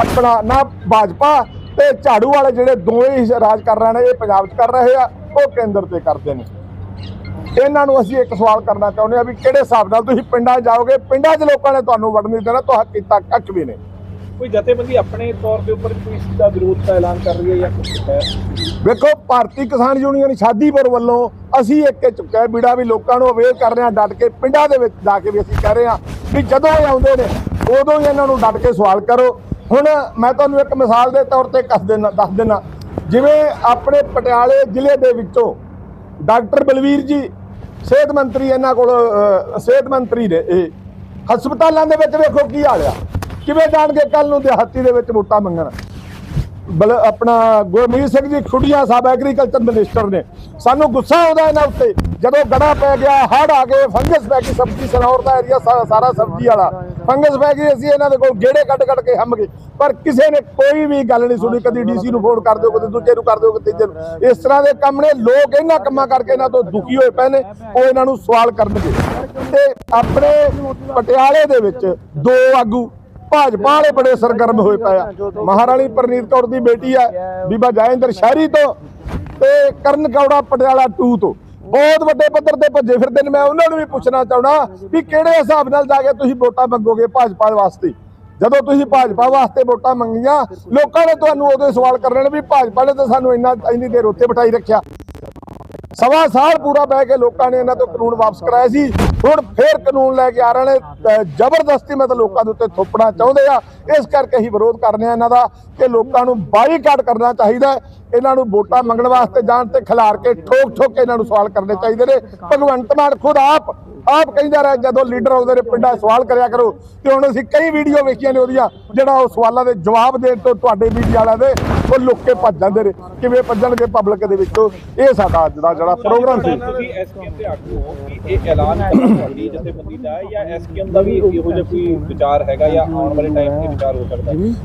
S1: ਆਪਣਾ ਨਾ ਭਾਜਪਾ ਤੇ ਝਾੜੂ ਵਾਲੇ ਜਿਹੜੇ ਦੋਵੇਂ ਹੀ ਰਾਜ ਕਰ ਰਹੇ ਨੇ ਇਹ ਪੰਜਾਬ 'ਚ ਕਰ ਰਹੇ ਆ ਉਹ ਕੇਂਦਰ ਤੇ ਕਰਦੇ ਨੇ। ਇਹਨਾਂ ਨੂੰ ਅਸੀਂ ਇੱਕ ਸਵਾਲ ਕਰਨਾ ਚਾਹੁੰਦੇ ਆ ਵੀ ਕਿਹੜੇ ਹਿਸਾਬ ਨਾਲ ਤੁਸੀਂ ਪਿੰਡਾਂ ਜਾਓਗੇ? ਪਿੰਡਾਂ 'ਚ ਲੋਕਾਂ ਨੇ ਤੁਹਾਨੂੰ ਵੜਨ ਨਹੀਂ ਦੇਣਾ ਤੁਹਾਡਾ ਕੀਤਾ ਕੱਖ ਵੀ ਨਹੀਂ।
S2: ਕੋਈ ਜਥੇਬੰਦੀ ਆਪਣੇ ਤੌਰ ਦੇ ਉੱਪਰ ਕੋਈ ਦਾ ਵਿਰੋਧ ਦਾ ਐਲਾਨ ਕਰ ਰਹੀ ਹੈ ਜਾਂ ਕੁਝ ਹੈ?
S1: ਵੇਖੋ ਭਾਰਤੀ ਕਿਸਾਨ ਯੂਨੀਅਨ ਸ਼ਾਦੀਪੁਰ ਵੱਲੋਂ ਅਸੀਂ ਇੱਕ ਚੁੱਕਿਆ ਬੀੜਾ ਵੀ ਲੋਕਾਂ ਨੂੰ ਅਵੇਅਰ ਕਰ ਰਹੇ ਹਾਂ ਡਟ ਕੇ ਪਿੰਡਾਂ ਦੇ ਵਿੱਚ ਜਾ ਕੇ ਵੀ ਅਸੀਂ ਕਹਿ ਰਹੇ ਹਾਂ ਵੀ ਜਦੋਂ ਇਹ ਆਉਂਦੇ ਨੇ ਉਦੋਂ ਹੀ ਇਹਨਾਂ ਨੂੰ ਡਟ ਕੇ ਸਵਾਲ ਕਰੋ। ਹੁਣ ਮੈਂ ਤੁਹਾਨੂੰ ਇੱਕ ਮਿਸਾਲ ਦੇ ਤੌਰ ਤੇ ਕੱਸ ਦੇਣਾ ਦੱਸ ਦੇਣਾ ਜਿਵੇਂ ਆਪਣੇ ਪਟਿਆਲੇ ਜ਼ਿਲ੍ਹੇ ਦੇ ਵਿੱਚੋਂ ਡਾਕਟਰ ਬਲਵੀਰ ਜੀ, ਸਿਹਤ ਮੰਤਰੀ ਇਹਨਾਂ ਕੋਲ ਸਿਹਤ ਮੰਤਰੀ ਨੇ, ਇਹ ਹਸਪਤਾਲਾਂ ਦੇ ਵਿੱਚ ਵੇਖੋ ਕੀ ਹਾਲ ਆ। ਕਿਵੇਂ ਜਾਣਗੇ ਕੱਲ ਨੂੰ ਦਿਹਾਤੀ ਦੇ ਵਿੱਚ ਵੋਟਾਂ ਮੰਗਣ? ਬਲ ਆਪਣਾ ਗੁਰਮੀਤ ਸਿੰਘ ਜੀ, ਖੁੱਡੀਆਂ ਸਾਹਿਬ ਐਗਰੀਕਲਚਰ ਮਿਨਿਸਟਰ ਨੇ। ਸਾਨੂੰ ਗੁੱਸਾ ਆਉਂਦਾ ਇਹਨਾਂ ਉੱਤੇ। ਜਦੋਂ ਗੜਾ ਪੈ ਗਿਆ ਹੜ ਆ ਗਏ ਫੰਗਸ ਪੈ ਗਈ, ਸਬਜ਼ੀ, ਸਨੌਰ ਦਾ ਏਰੀਆ ਸਾਰਾ ਸਬਜ਼ੀ ਵਾਲਾ। ਫੰਗਸ ਪੈ ਗਈ ਅਸੀਂ ਇਹਨਾਂ ਦੇ ਕੋਲ, ਗੇੜੇ ਕੱਢ ਕੱਢ ਕੇ ਹੰਮ ਗਏ। ਪਰ ਕਿਸੇ ਨੇ ਕੋਈ ਵੀ ਗੱਲ ਨਹੀਂ ਸੁਣੀ, ਕਦੀ ਡੀਸੀ ਨੂੰ ਫੋਨ ਕਰ ਦਿਓ, ਕਦੀ ਦੂਜੇ ਨੂੰ ਕਰ ਦਿਓ, ਕਦੀ ਤੀਜੇ ਨੂੰ। ਇਸ ਤਰ੍ਹਾਂ ਦੇ ਕੰਮ ਨੇ, ਲੋਕ ਇਹਨਾਂ ਕੰਮਾਂ ਕਰਕੇ ਇਹਨਾਂ ਤੋਂ ਦੁਖੀ ਹੋਏ ਪਏ ਨੇ, ਉਹ ਇਹਨਾਂ ਨੂੰ ਸਵਾਲ ਕਰਨਗੇ। ਤੇ ਆਪਣੇ ਪਟਿਆਲੇ ਦੇ ਵਿੱਚ ਦੋ ਆਗੂ, ਭਾਜਪਾ ਵਾਲੇ ਬੜੇ ਸਰਗਰਮ ਹੋਏ ਪਏ ਆ। ਮਹਾਰਾਣੀ ਪ੍ਰਨੀਤ ਕੌਰ ਦੀ ਬੇਟੀ ਹੈ ਬੀਬਾ ਜੈਇੰਦਰ ਸ਼ਹਿਰੀ ਤੋਂ ਤੇ ਕਰਨ ਕੌੜਾ ਪਟਿਆਲਾ 2 ਤੋਂ। ਬਹੁਤ ਵੱਡੇ ਪੱਧਰ ਤੇ ਭੱਜੇ ਫਿਰਦੇ ਨੇ, ਮੈਂ ਉਹਨਾਂ ਨੂੰ ਵੀ ਪੁੱਛਣਾ ਚਾਹਣਾ ਵੀ ਕਿਹੜੇ ਹਿਸਾਬ ਨਾਲ ਜਾ ਕੇ ਤੁਸੀਂ ਵੋਟਾਂ ਮੰਗੋਗੇ ਭਾਜਪਾ ਵਾਸਤੇ? ਜਦੋਂ ਤੁਸੀਂ ਭਾਜਪਾ ਵਾਸਤੇ ਵੋਟਾਂ ਮੰਗੀਆਂ, ਲੋਕਾਂ ਨੇ ਤੁਹਾਨੂੰ ਉਦੋਂ ਸਵਾਲ ਕਰਨੇ ਵੀ ਭਾਜਪਾ ਨੇ ਤਾਂ ਸਾਨੂੰ ਇੰਨਾ, ਇੰਨੀ ਦੇਰ ਉੱਥੇ ਬਿਠਾਈ ਰੱਖਿਆ। ਸਵਾ ਸਾਲ ਪੂਰਾ ਬਹਿ ਕੇ ਲੋਕਾਂ ਨੇ ਇਹਨਾਂ ਤੋਂ ਕਾਨੂੰਨ ਵਾਪਸ ਕਰਾਇਆ ਸੀ। ਹੁਣ ਫੇਰ ਕਾਨੂੰਨ ਲੈ ਕੇ ਆ ਰਹੇ ਨੇ, ਅਹ ਜ਼ਬਰਦਸਤੀ ਮਤਲਬ ਲੋਕਾਂ ਦੇ ਉੱਤੇ ਥੋਪਣਾ ਚਾਹੁੰਦੇ ਆ। ਇਸ ਕਰਕੇ ਅਸੀਂ ਵਿਰੋਧ ਕਰਨੇ ਆ ਇਹਨਾਂ ਦਾ ਕਿ ਲੋਕਾਂ ਨੂੰ ਬਾਈਕਾਟ ਕਰਨਾ ਚਾਹੀਦਾ ਇਹਨਾਂ ਨੂੰ ਵੋਟਾਂ ਮੰਗਣ ਵਾਸਤੇ ਜਾਣ ਤੇ ਖਿਲਾਰ ਕੇ ਠੋਕ ਠੋਕ ਕੇ ਇਹਨਾਂ ਨੂੰ ਸਵਾਲ ਕਰਨੇ ਚਾਹੀਦੇ ਨੇ। ਭਗਵੰਤ ਮਾਨ ਖੁਦ ਆਪ ਆਪ ਕਹਿੰਦਾ ਰਿਹਾ, ਜਦੋਂ ਲੀਡਰ ਆਉਂਦੇ ਨੇ ਪਿੰਡਾਂ 'ਚ ਸਵਾਲ ਕਰਿਆ ਕਰੋ, ਤੇ ਹੁਣ ਅਸੀਂ ਕਈ ਵੀਡੀਓ ਵੇਖੀਆਂ ਨੇ ਉਹਦੀਆਂ, ਜਿਹੜਾ ਉਹ ਸਵਾਲਾਂ ਦੇ ਜਵਾਬ ਦੇਣ ਤੋਂ ਤੁਹਾਡੇ ਮੀਡੀਆ ਵਾਲਿਆਂ ਦੇ, ਉਹ ਲੁੱਕ ਕੇ ਭੱਜ ਜਾਂਦੇ ਨੇ। ਕਿਵੇਂ ਭੱਜਣਗੇ ਪਬਲਿਕ ਦੇ ਵਿੱਚੋਂ? ਇਹ ਸਾਡਾ ਅੱਜ ਦਾ ਜਿਹੜਾ ਪ੍ਰੋਗਰਾਮ ਸੀ।
S2: ਤੁਸੀਂ ਐਸਕੇਐਮ ਦੇ ਆਗੂ ਹੋ ਕਿ ਇਹ ਐਲਾਨ ਤੁਹਾਡੀ ਜਥੇਬੰਦੀ ਦਾ ਜਾਂ ਐਸਕੇਐਮ ਦਾ ਵੀ ਇਹੋ ਜਿਹਾ ਕੋਈ ਵਿਚਾਰ ਹੈਗਾ ਜਾਂ ਆਉਣ ਵਾਲੇ ਟਾਈਮ ਦੇ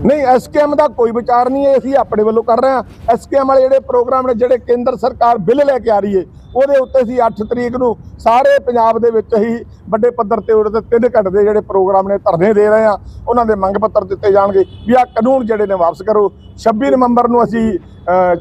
S1: ਨਹੀਂ ਐਸਕੇਐਮ ਦਾ ਕੋਈ ਵਿਚਾਰ ਨਹੀਂ ਹੈ ਅਸੀਂ ਆਪਣੇ ਵੱਲੋਂ ਕਰ ਰਹੇ ਹਾਂ। ਐਸਕੇਐਮ ਵਾਲੇ ਜਿਹੜੇ ਪ੍ਰੋਗਰਾਮ ਨੇ ਜਿਹੜੇ ਕੇਂਦਰ ਸਰਕਾਰ ਬਿੱਲ ਲੈ ਕੇ ਆ ਰਹੀ ਹੈ ਉਹਦੇ ਉੱਤੇ ਅਸੀਂ 8 ਤਰੀਕ ਨੂੰ ਸਾਰੇ ਪੰਜਾਬ ਦੇ ਵਿੱਚ ਹੀ ਵੱਡੇ ਪੱਧਰ ਤੇ ਉਹਦੇ ਤੇ 3 ਘੰਟੇ ਦੇ ਜਿਹੜੇ ਪ੍ਰੋਗਰਾਮ ਨੇ ਧਰਨੇ ਦੇ ਰਹੇ ਹਾਂ। ਉਹਨਾਂ ਦੇ ਮੰਗ ਪੱਤਰ ਦਿੱਤੇ ਜਾਣਗੇ ਵੀ ਆ ਕਾਨੂੰਨ ਜਿਹੜੇ ਨੇ ਵਾਪਸ ਕਰੋ। 26 ਨਵੰਬਰ ਨੂੰ ਅਸੀਂ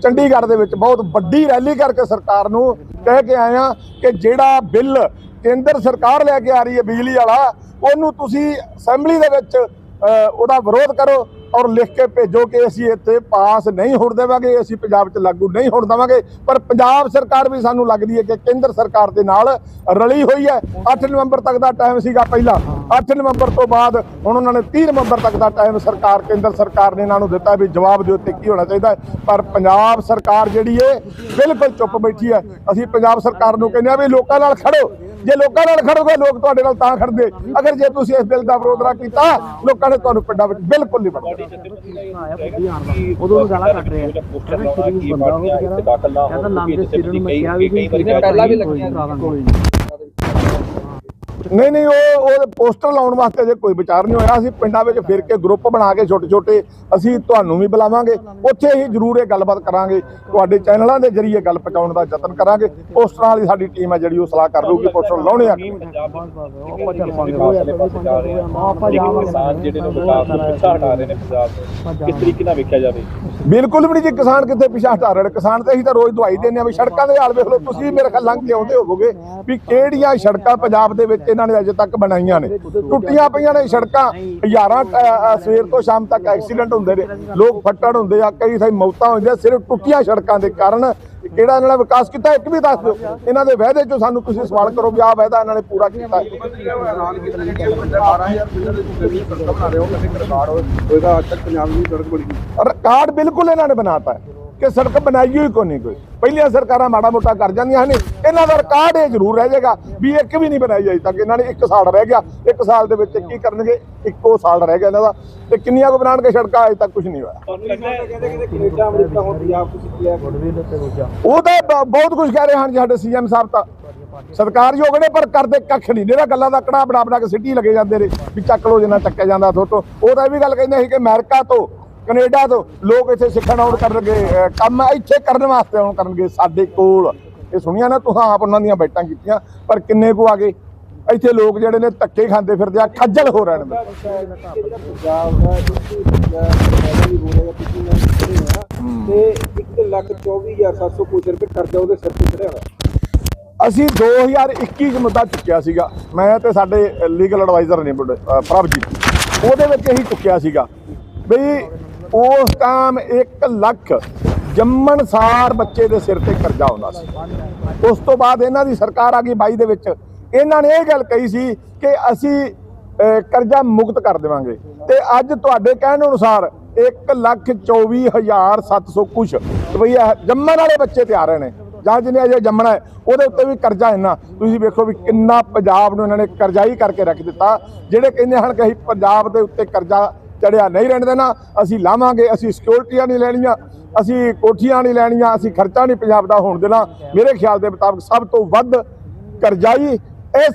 S1: ਚੰਡੀਗੜ੍ਹ ਦੇ ਵਿੱਚ ਬਹੁਤ ਵੱਡੀ ਰੈਲੀ ਕਰਕੇ ਸਰਕਾਰ ਨੂੰ ਕਹਿ ਕੇ ਆਏ ਹਾਂ ਕਿ ਜਿਹੜਾ ਬਿੱਲ ਕੇਂਦਰ ਸਰਕਾਰ ਲੈ ਕੇ ਆ ਰਹੀ ਹੈ ਬਿਜਲੀ ਵਾਲਾ ਉਹਨੂੰ ਤੁਸੀਂ ਅਸੈਂਬਲੀ ਦੇ ਵਿੱਚ ਉਹਦਾ ਵਿਰੋਧ ਕਰੋ। ਔਰ ਲਿਖ ਕੇ ਭੇਜੋ ਕਿ ਅਸੀਂ ਇੱਥੇ ਪਾਸ ਨਹੀਂ ਹੋਣ ਦੇਵਾਂਗੇ, ਅਸੀਂ ਪੰਜਾਬ 'ਚ ਲਾਗੂ ਨਹੀਂ ਹੋਣ ਦੇਵਾਂਗੇ। ਪਰ ਪੰਜਾਬ ਸਰਕਾਰ ਵੀ ਸਾਨੂੰ ਲੱਗਦੀ ਹੈ ਕਿ ਕੇਂਦਰ ਸਰਕਾਰ ਦੇ ਨਾਲ ਰਲੀ ਹੋਈ ਹੈ। 8 ਨਵੰਬਰ ਤੱਕ ਦਾ ਟਾਈਮ ਸੀਗਾ ਪਹਿਲਾਂ। 8 ਨਵੰਬਰ ਤੋਂ ਬਾਅਦ ਹੁਣ ਉਹਨਾਂ ਨੇ 30 ਨਵੰਬਰ ਤੱਕ ਦਾ ਟਾਈਮ ਸਰਕਾਰ, ਕੇਂਦਰ ਸਰਕਾਰ ਨੇ ਇਹਨਾਂ ਨੂੰ ਦਿੱਤਾ ਵੀ ਜਵਾਬ ਦਿਓ ਤੇ ਕੀ ਹੋਣਾ ਚਾਹੀਦਾ ਪਰ ਪੰਜਾਬ ਸਰਕਾਰ ਜਿਹੜੀ ਹੈ ਬਿਲਕੁਲ ਚੁੱਪ ਬੈਠੀ ਹੈ। ਅਸੀਂ ਪੰਜਾਬ ਸਰਕਾਰ ਨੂੰ ਕਹਿੰਦੇ ਆ ਵੀ ਲੋਕਾਂ ਨਾਲ ਖੜੋ। ਜੇ ਲੋਕਾਂ ਨਾਲ ਖੜੋਗੇ, ਲੋਕ ਤੁਹਾਡੇ ਨਾਲ ਤਾਂ ਖੜਦੇ। ਅਗਰ ਜੇ ਤੁਸੀਂ ਇਸ ਬਿੱਲ ਦਾ ਵਿਰੋਧ ਨਾ ਕੀਤਾ, ਲੋਕਾਂ ਨੇ ਤੁਹਾਨੂੰ ਪਿੰਡਾਂ ਵਿੱਚ ਬਿਲਕੁਲ ਨਹੀਂ ਵੜਨਾ
S4: ਉਦੋਂ ਨੂੰ ਗਾਲਾਂ ਕੱਢ ਰਹੇ। ਕਹਿੰਦਾ ਸ਼ਰੀਫ ਬੰਦਾ ਉਹ ਕਹਿੰਦਾ ਕਹਿੰਦਾ ਲਾਂਦੇ ਸਿਰ ਨੂੰ ਮੈਂ ਕਿਹਾ ਵੀ
S2: ਕਈ ਵਾਰੀ
S4: ਪਹਿਲਾਂ ਵੀ ਲੱਗੀਆਂ ਕੋਈ
S1: ਨਹੀਂ। ਨਹੀਂ ਉਹ ਉਹ ਪੋਸਟਰ ਲਾਉਣ ਵਾਸਤੇ ਅਜੇ ਕੋਈ ਵਿਚਾਰ ਨਹੀਂ ਹੋਇਆ। ਅਸੀਂ ਪਿੰਡਾਂ ਵਿੱਚ ਫਿਰ ਕੇ ਗਰੁੱਪ ਬਣਾ ਕੇ ਛੋਟੇ ਛੋਟੇ ਅਸੀਂ ਤੁਹਾਨੂੰ ਵੀ ਬੁਲਾਵਾਂਗੇ। ਉੱਥੇ ਹੀ ਜ਼ਰੂਰ ਇਹ ਗੱਲਬਾਤ ਕਰਾਂਗੇ। ਤੁਹਾਡੇ ਚੈਨਲਾਂ ਦੇ ਜ਼ਰੀਏ ਗੱਲ ਪਹੁੰਚਾਉਣ ਦਾ ਯਤਨ ਕਰਾਂਗੇ। ਪੋਸਟਰਾਂ ਵਾਲੀ ਸਾਡੀ ਟੀਮ ਹੈ ਜਿਹੜੀ ਉਹ ਸਲਾਹ ਕਰ ਲੂਗੀ ਪੋਸਟਰ ਲਾਉਣੇ ਆ। ਬਿਲਕੁਲ ਵੀ ਨਹੀਂ ਜੀ, ਕਿਸਾਨ ਕਿੱਥੇ ਪਿਛਾ ਹਟਾ ਰਹੇ ਕਿਸਾਨ ਤੇ ਅਸੀਂ ਤਾਂ ਰੋਜ਼ ਦਵਾਈ ਦਿੰਦੇ ਆ ਵੀ ਸੜਕਾਂ ਦੇ ਹਾਲ ਵੇਖ ਲਓ, ਤੁਸੀਂ ਮੇਰੇ ਖਿਆਲ ਲੰਘ ਕੇ ਆਉਂਦੇ ਹੋਵੋਗੇ ਵੀ ਕਿਹੜੀਆਂ ਸੜਕਾਂ ਪੰਜਾਬ ਦੇ ਵਿੱਚ ਇਹਨਾਂ ਨੇ ਅਜੇ ਤੱਕ ਬਣਾਈਆਂ ਨੇ। ਟੁੱਟੀਆਂ ਪਈਆਂ ਨੇ ਸੜਕਾਂ। ਹਜ਼ਾਰਾਂ ਸਵੇਰ ਤੋਂ ਸ਼ਾਮ ਤੱਕ ਐਕਸੀਡੈਂਟ ਹੁੰਦੇ ਨੇ। ਲੋਕ ਫੱਟੜ ਹੁੰਦੇ ਆ ਕਈ ਥਾਈ ਮੌਤਾਂ ਹੁੰਦੀਆਂ ਸਿਰਫ ਟੁੱਟੀਆਂ ਸੜਕਾਂ ਦੇ ਕਾਰਨ। ਕਿਹੜਾ ਇਹਨਾਂ ਨੇ ਵਿਕਾਸ ਕੀਤਾ ਇੱਕ ਵੀ ਦੱਸ ਦਿਓ। ਇਹਨਾਂ ਦੇ ਵਾਅਦੇ ਚੋਂ ਸਾਨੂੰ ਤੁਸੀਂ ਸਵਾਲ ਕਰੋ ਵੀ ਆਹ ਵਾਅਦਾ ਇਹਨਾਂ ਨੇ ਪੂਰਾ ਕੀਤਾ।
S3: ਐਲਾਨ ਕੀਤਾ ਗਿਆ ਕਿ 12000 ਪਿੰਡਾਂ ਦੇ ਤੁਸੀਂ ਵੀ ਸੜਕਾਂ ਬਣਾ ਰਹੇ ਹੋ ਕਹਿੰਦੇ ਸਰਕਾਰ ਹੋਏਗਾ ਅੱਜ ਤੱਕ ਪੰਜਾਬ ਦੀ ਸੜਕ ਬਣੀ
S1: ਰਿਕਾਰਡ ਬਿਲਕੁਲ ਇਹਨਾਂ ਨੇ ਬਣਾਤਾ ਹੈ। ਕਿ ਸੜਕ ਬਣਾਈ ਹੋਈ ਕੋਈ ਨਹੀਂ ਕੋਈ। ਪਹਿਲੀਆਂ ਸਰਕਾਰਾਂ ਮਾੜਾ ਮੋਟਾ ਕਰ ਜਾਂਦੀਆਂ ਨੇ ਇਹਨਾਂ ਦਾ ਰਿਕਾਰਡ ਇਹ ਜ਼ਰੂਰ ਰਹਿ ਜਾਏਗਾ ਵੀ ਇੱਕ ਵੀ ਨਹੀਂ ਬਣਾਈ ਅਜੇ ਤੱਕ। ਇਹਨਾਂ ਨੇ ਇੱਕ ਸਾਲ ਰਹਿ ਗਿਆ। ਇੱਕ ਸਾਲ ਦੇ ਵਿੱਚ ਕੀ ਕਰਨਗੇ? ਇੱਕੋ ਸਾਲ ਰਹਿ ਗਿਆ ਇਹਨਾਂ ਦਾ। ਤੇ ਕਿੰਨੀਆਂ ਕੁ ਬਣਾਉਣਗੇ ਸੜਕਾਂ ਅਜੇ ਤੱਕ ਕੁਝ ਨਹੀਂ ਹੋਇਆ। ਉਹ ਤਾਂ ਬਹੁਤ ਕੁਝ ਕਹਿ ਰਹੇ ਹਨ ਜੀ ਸਾਡੇ ਸੀਐਮ ਸਾਹਿਬ ਤਾਂ। ਸਤਿਕਾਰਯੋਗ ਨੇ ਪਰ ਕਰਦੇ ਕੱਖ ਨਹੀਂ। ਜਿਹੜਾ ਗੱਲਾਂ ਦਾ ਕੜਾ ਬਣਾ ਬਣਾ ਕੇ ਸਿੱਟੀ ਲੱਗੇ ਜਾਂਦੇ ਨੇ ਵੀ ਚੱਕ ਲੋ ਜਿੰਨਾ ਚੱਕਿਆ ਜਾਂਦਾ ਥੋਤੋਂ ਉਹ ਤਾਂ ਇਹ ਵੀ ਗੱਲ ਕਹਿੰਦੇ ਸੀ ਕਿ ਅਮਰੀਕਾ ਤੋਂ ਕੈਨੇਡਾ ਤੋਂ ਲੋਕ ਇੱਥੇ ਸਿੱਖਣ ਆਉਣ ਕਰਨਗੇ ਕੰਮ ਇੱਥੇ ਕਰਨ ਵਾਸਤੇ ਆਉਣ ਕਰਨਗੇ ਸਾਡੇ ਕੋਲ। ਇਹ ਸੁਣੀਆਂ ਨਾ ਤੁਸੀਂ ਆਪ ਉਹਨਾਂ ਦੀਆਂ ਬੈਠਾਂ ਕੀਤੀਆਂ ਪਰ ਕਿੰਨੇ ਕੁ ਆ ਗਏ? ਇੱਥੇ ਲੋਕ ਜਿਹੜੇ ਨੇ ਧੱਕੇ ਖਾਂਦੇ ਫਿਰਦੇ ਆ ਖੱਜਲ ਹੋ ਰਹੇ ਨੇ
S3: ਤੇ 1 ਲੱਖ 24700 ਕੁਛ ਰੁਪਏ ਕਰਜ਼ਾ ਉਹਦੇ ਸਿਰ ਤੇ ਚੜਿਆ ਹੋਇਆ।
S1: ਅਸੀਂ 2021 ਚ ਮੁੱਦਾ ਚੁੱਕਿਆ ਸੀਗਾ। ਮੈਂ ਤੇ ਸਾਡੇ ਲੀਗਲ ਐਡਵਾਈਜ਼ਰ ਨੇ ਪ੍ਰਭਜੀਤ ਉਹਦੇ ਵਿੱਚ ਇਹੀ ਚੁੱਕਿਆ ਸੀਗਾ। ਬਈ ਉਸ ਟਾਈਮ 1 ਲੱਖ ਜੰਮਣ ਸਾਰ ਬੱਚੇ ਦੇ ਸਿਰ ਤੇ ਕਰਜ਼ਾ ਆਉਂਦਾ ਸੀ। ਉਸ ਤੋਂ ਬਾਅਦ ਇਹਨਾਂ ਦੀ ਸਰਕਾਰ ਆ ਗਈ 22 ਦੇ ਵਿੱਚ। ਇਹਨਾਂ ਨੇ ਇਹ ਗੱਲ ਕਹੀ ਸੀ ਕਿ ਅਸੀਂ ਕਰਜ਼ਾ ਮੁਕਤ ਕਰ ਦੇਵਾਂਗੇ। ਤੇ ਅੱਜ ਤੁਹਾਡੇ ਕਹਿਣ ਅਨੁਸਾਰ 1 ਲੱਖ 24700 ਕੁਛ ਤੇ ਬਈ ਇਹ ਜੰਮਣ ਵਾਲੇ ਬੱਚੇ ਤੇ ਆ ਰਹੇ ਨੇ। ਜਾਂ ਜਿਹਨੇ ਅਜੇ ਜੰਮਣਾ ਹੈ, ਉਹਦੇ ਉੱਤੇ ਵੀ ਕਰਜ਼ਾ ਇੰਨਾ ਤੁਸੀਂ ਵੇਖੋ ਵੀ ਕਿੰਨਾ ਪੰਜਾਬ ਨੂੰ ਇਹਨਾਂ ਨੇ ਕਰਜ਼ਾਈ ਕਰਕੇ ਰੱਖ ਦਿੱਤਾ। ਜਿਹੜੇ ਕਹਿੰਦੇ ਹਨ ਕਿ ਅਸੀਂ ਪੰਜਾਬ ਦੇ ਉੱਤੇ ਕਰਜ਼ਾ ਚੜਿਆ ਨਹੀਂ ਰਹਿਣ ਦੇਣਾ। ਅਸੀਂ ਲਾਵਾਂਗੇ, ਅਸੀਂ ਸਿਕਿਉਰਿਟੀਆਂ ਨਹੀਂ ਲੈਣੀਆਂ, ਅਸੀਂ ਕੋਠੀਆਂ ਨਹੀਂ ਲੈਣੀਆਂ, ਅਸੀਂ ਖਰਚਾ ਨਹੀਂ ਪੰਜਾਬ ਦਾ ਹੋਣ ਦੇਣਾ। ਮੇਰੇ ਖਿਆਲ ਦੇ ਮੁਤਾਬਕ ਸਭ ਤੋਂ ਵੱਧ ਕਰਜ਼ਾਈ ਇਹ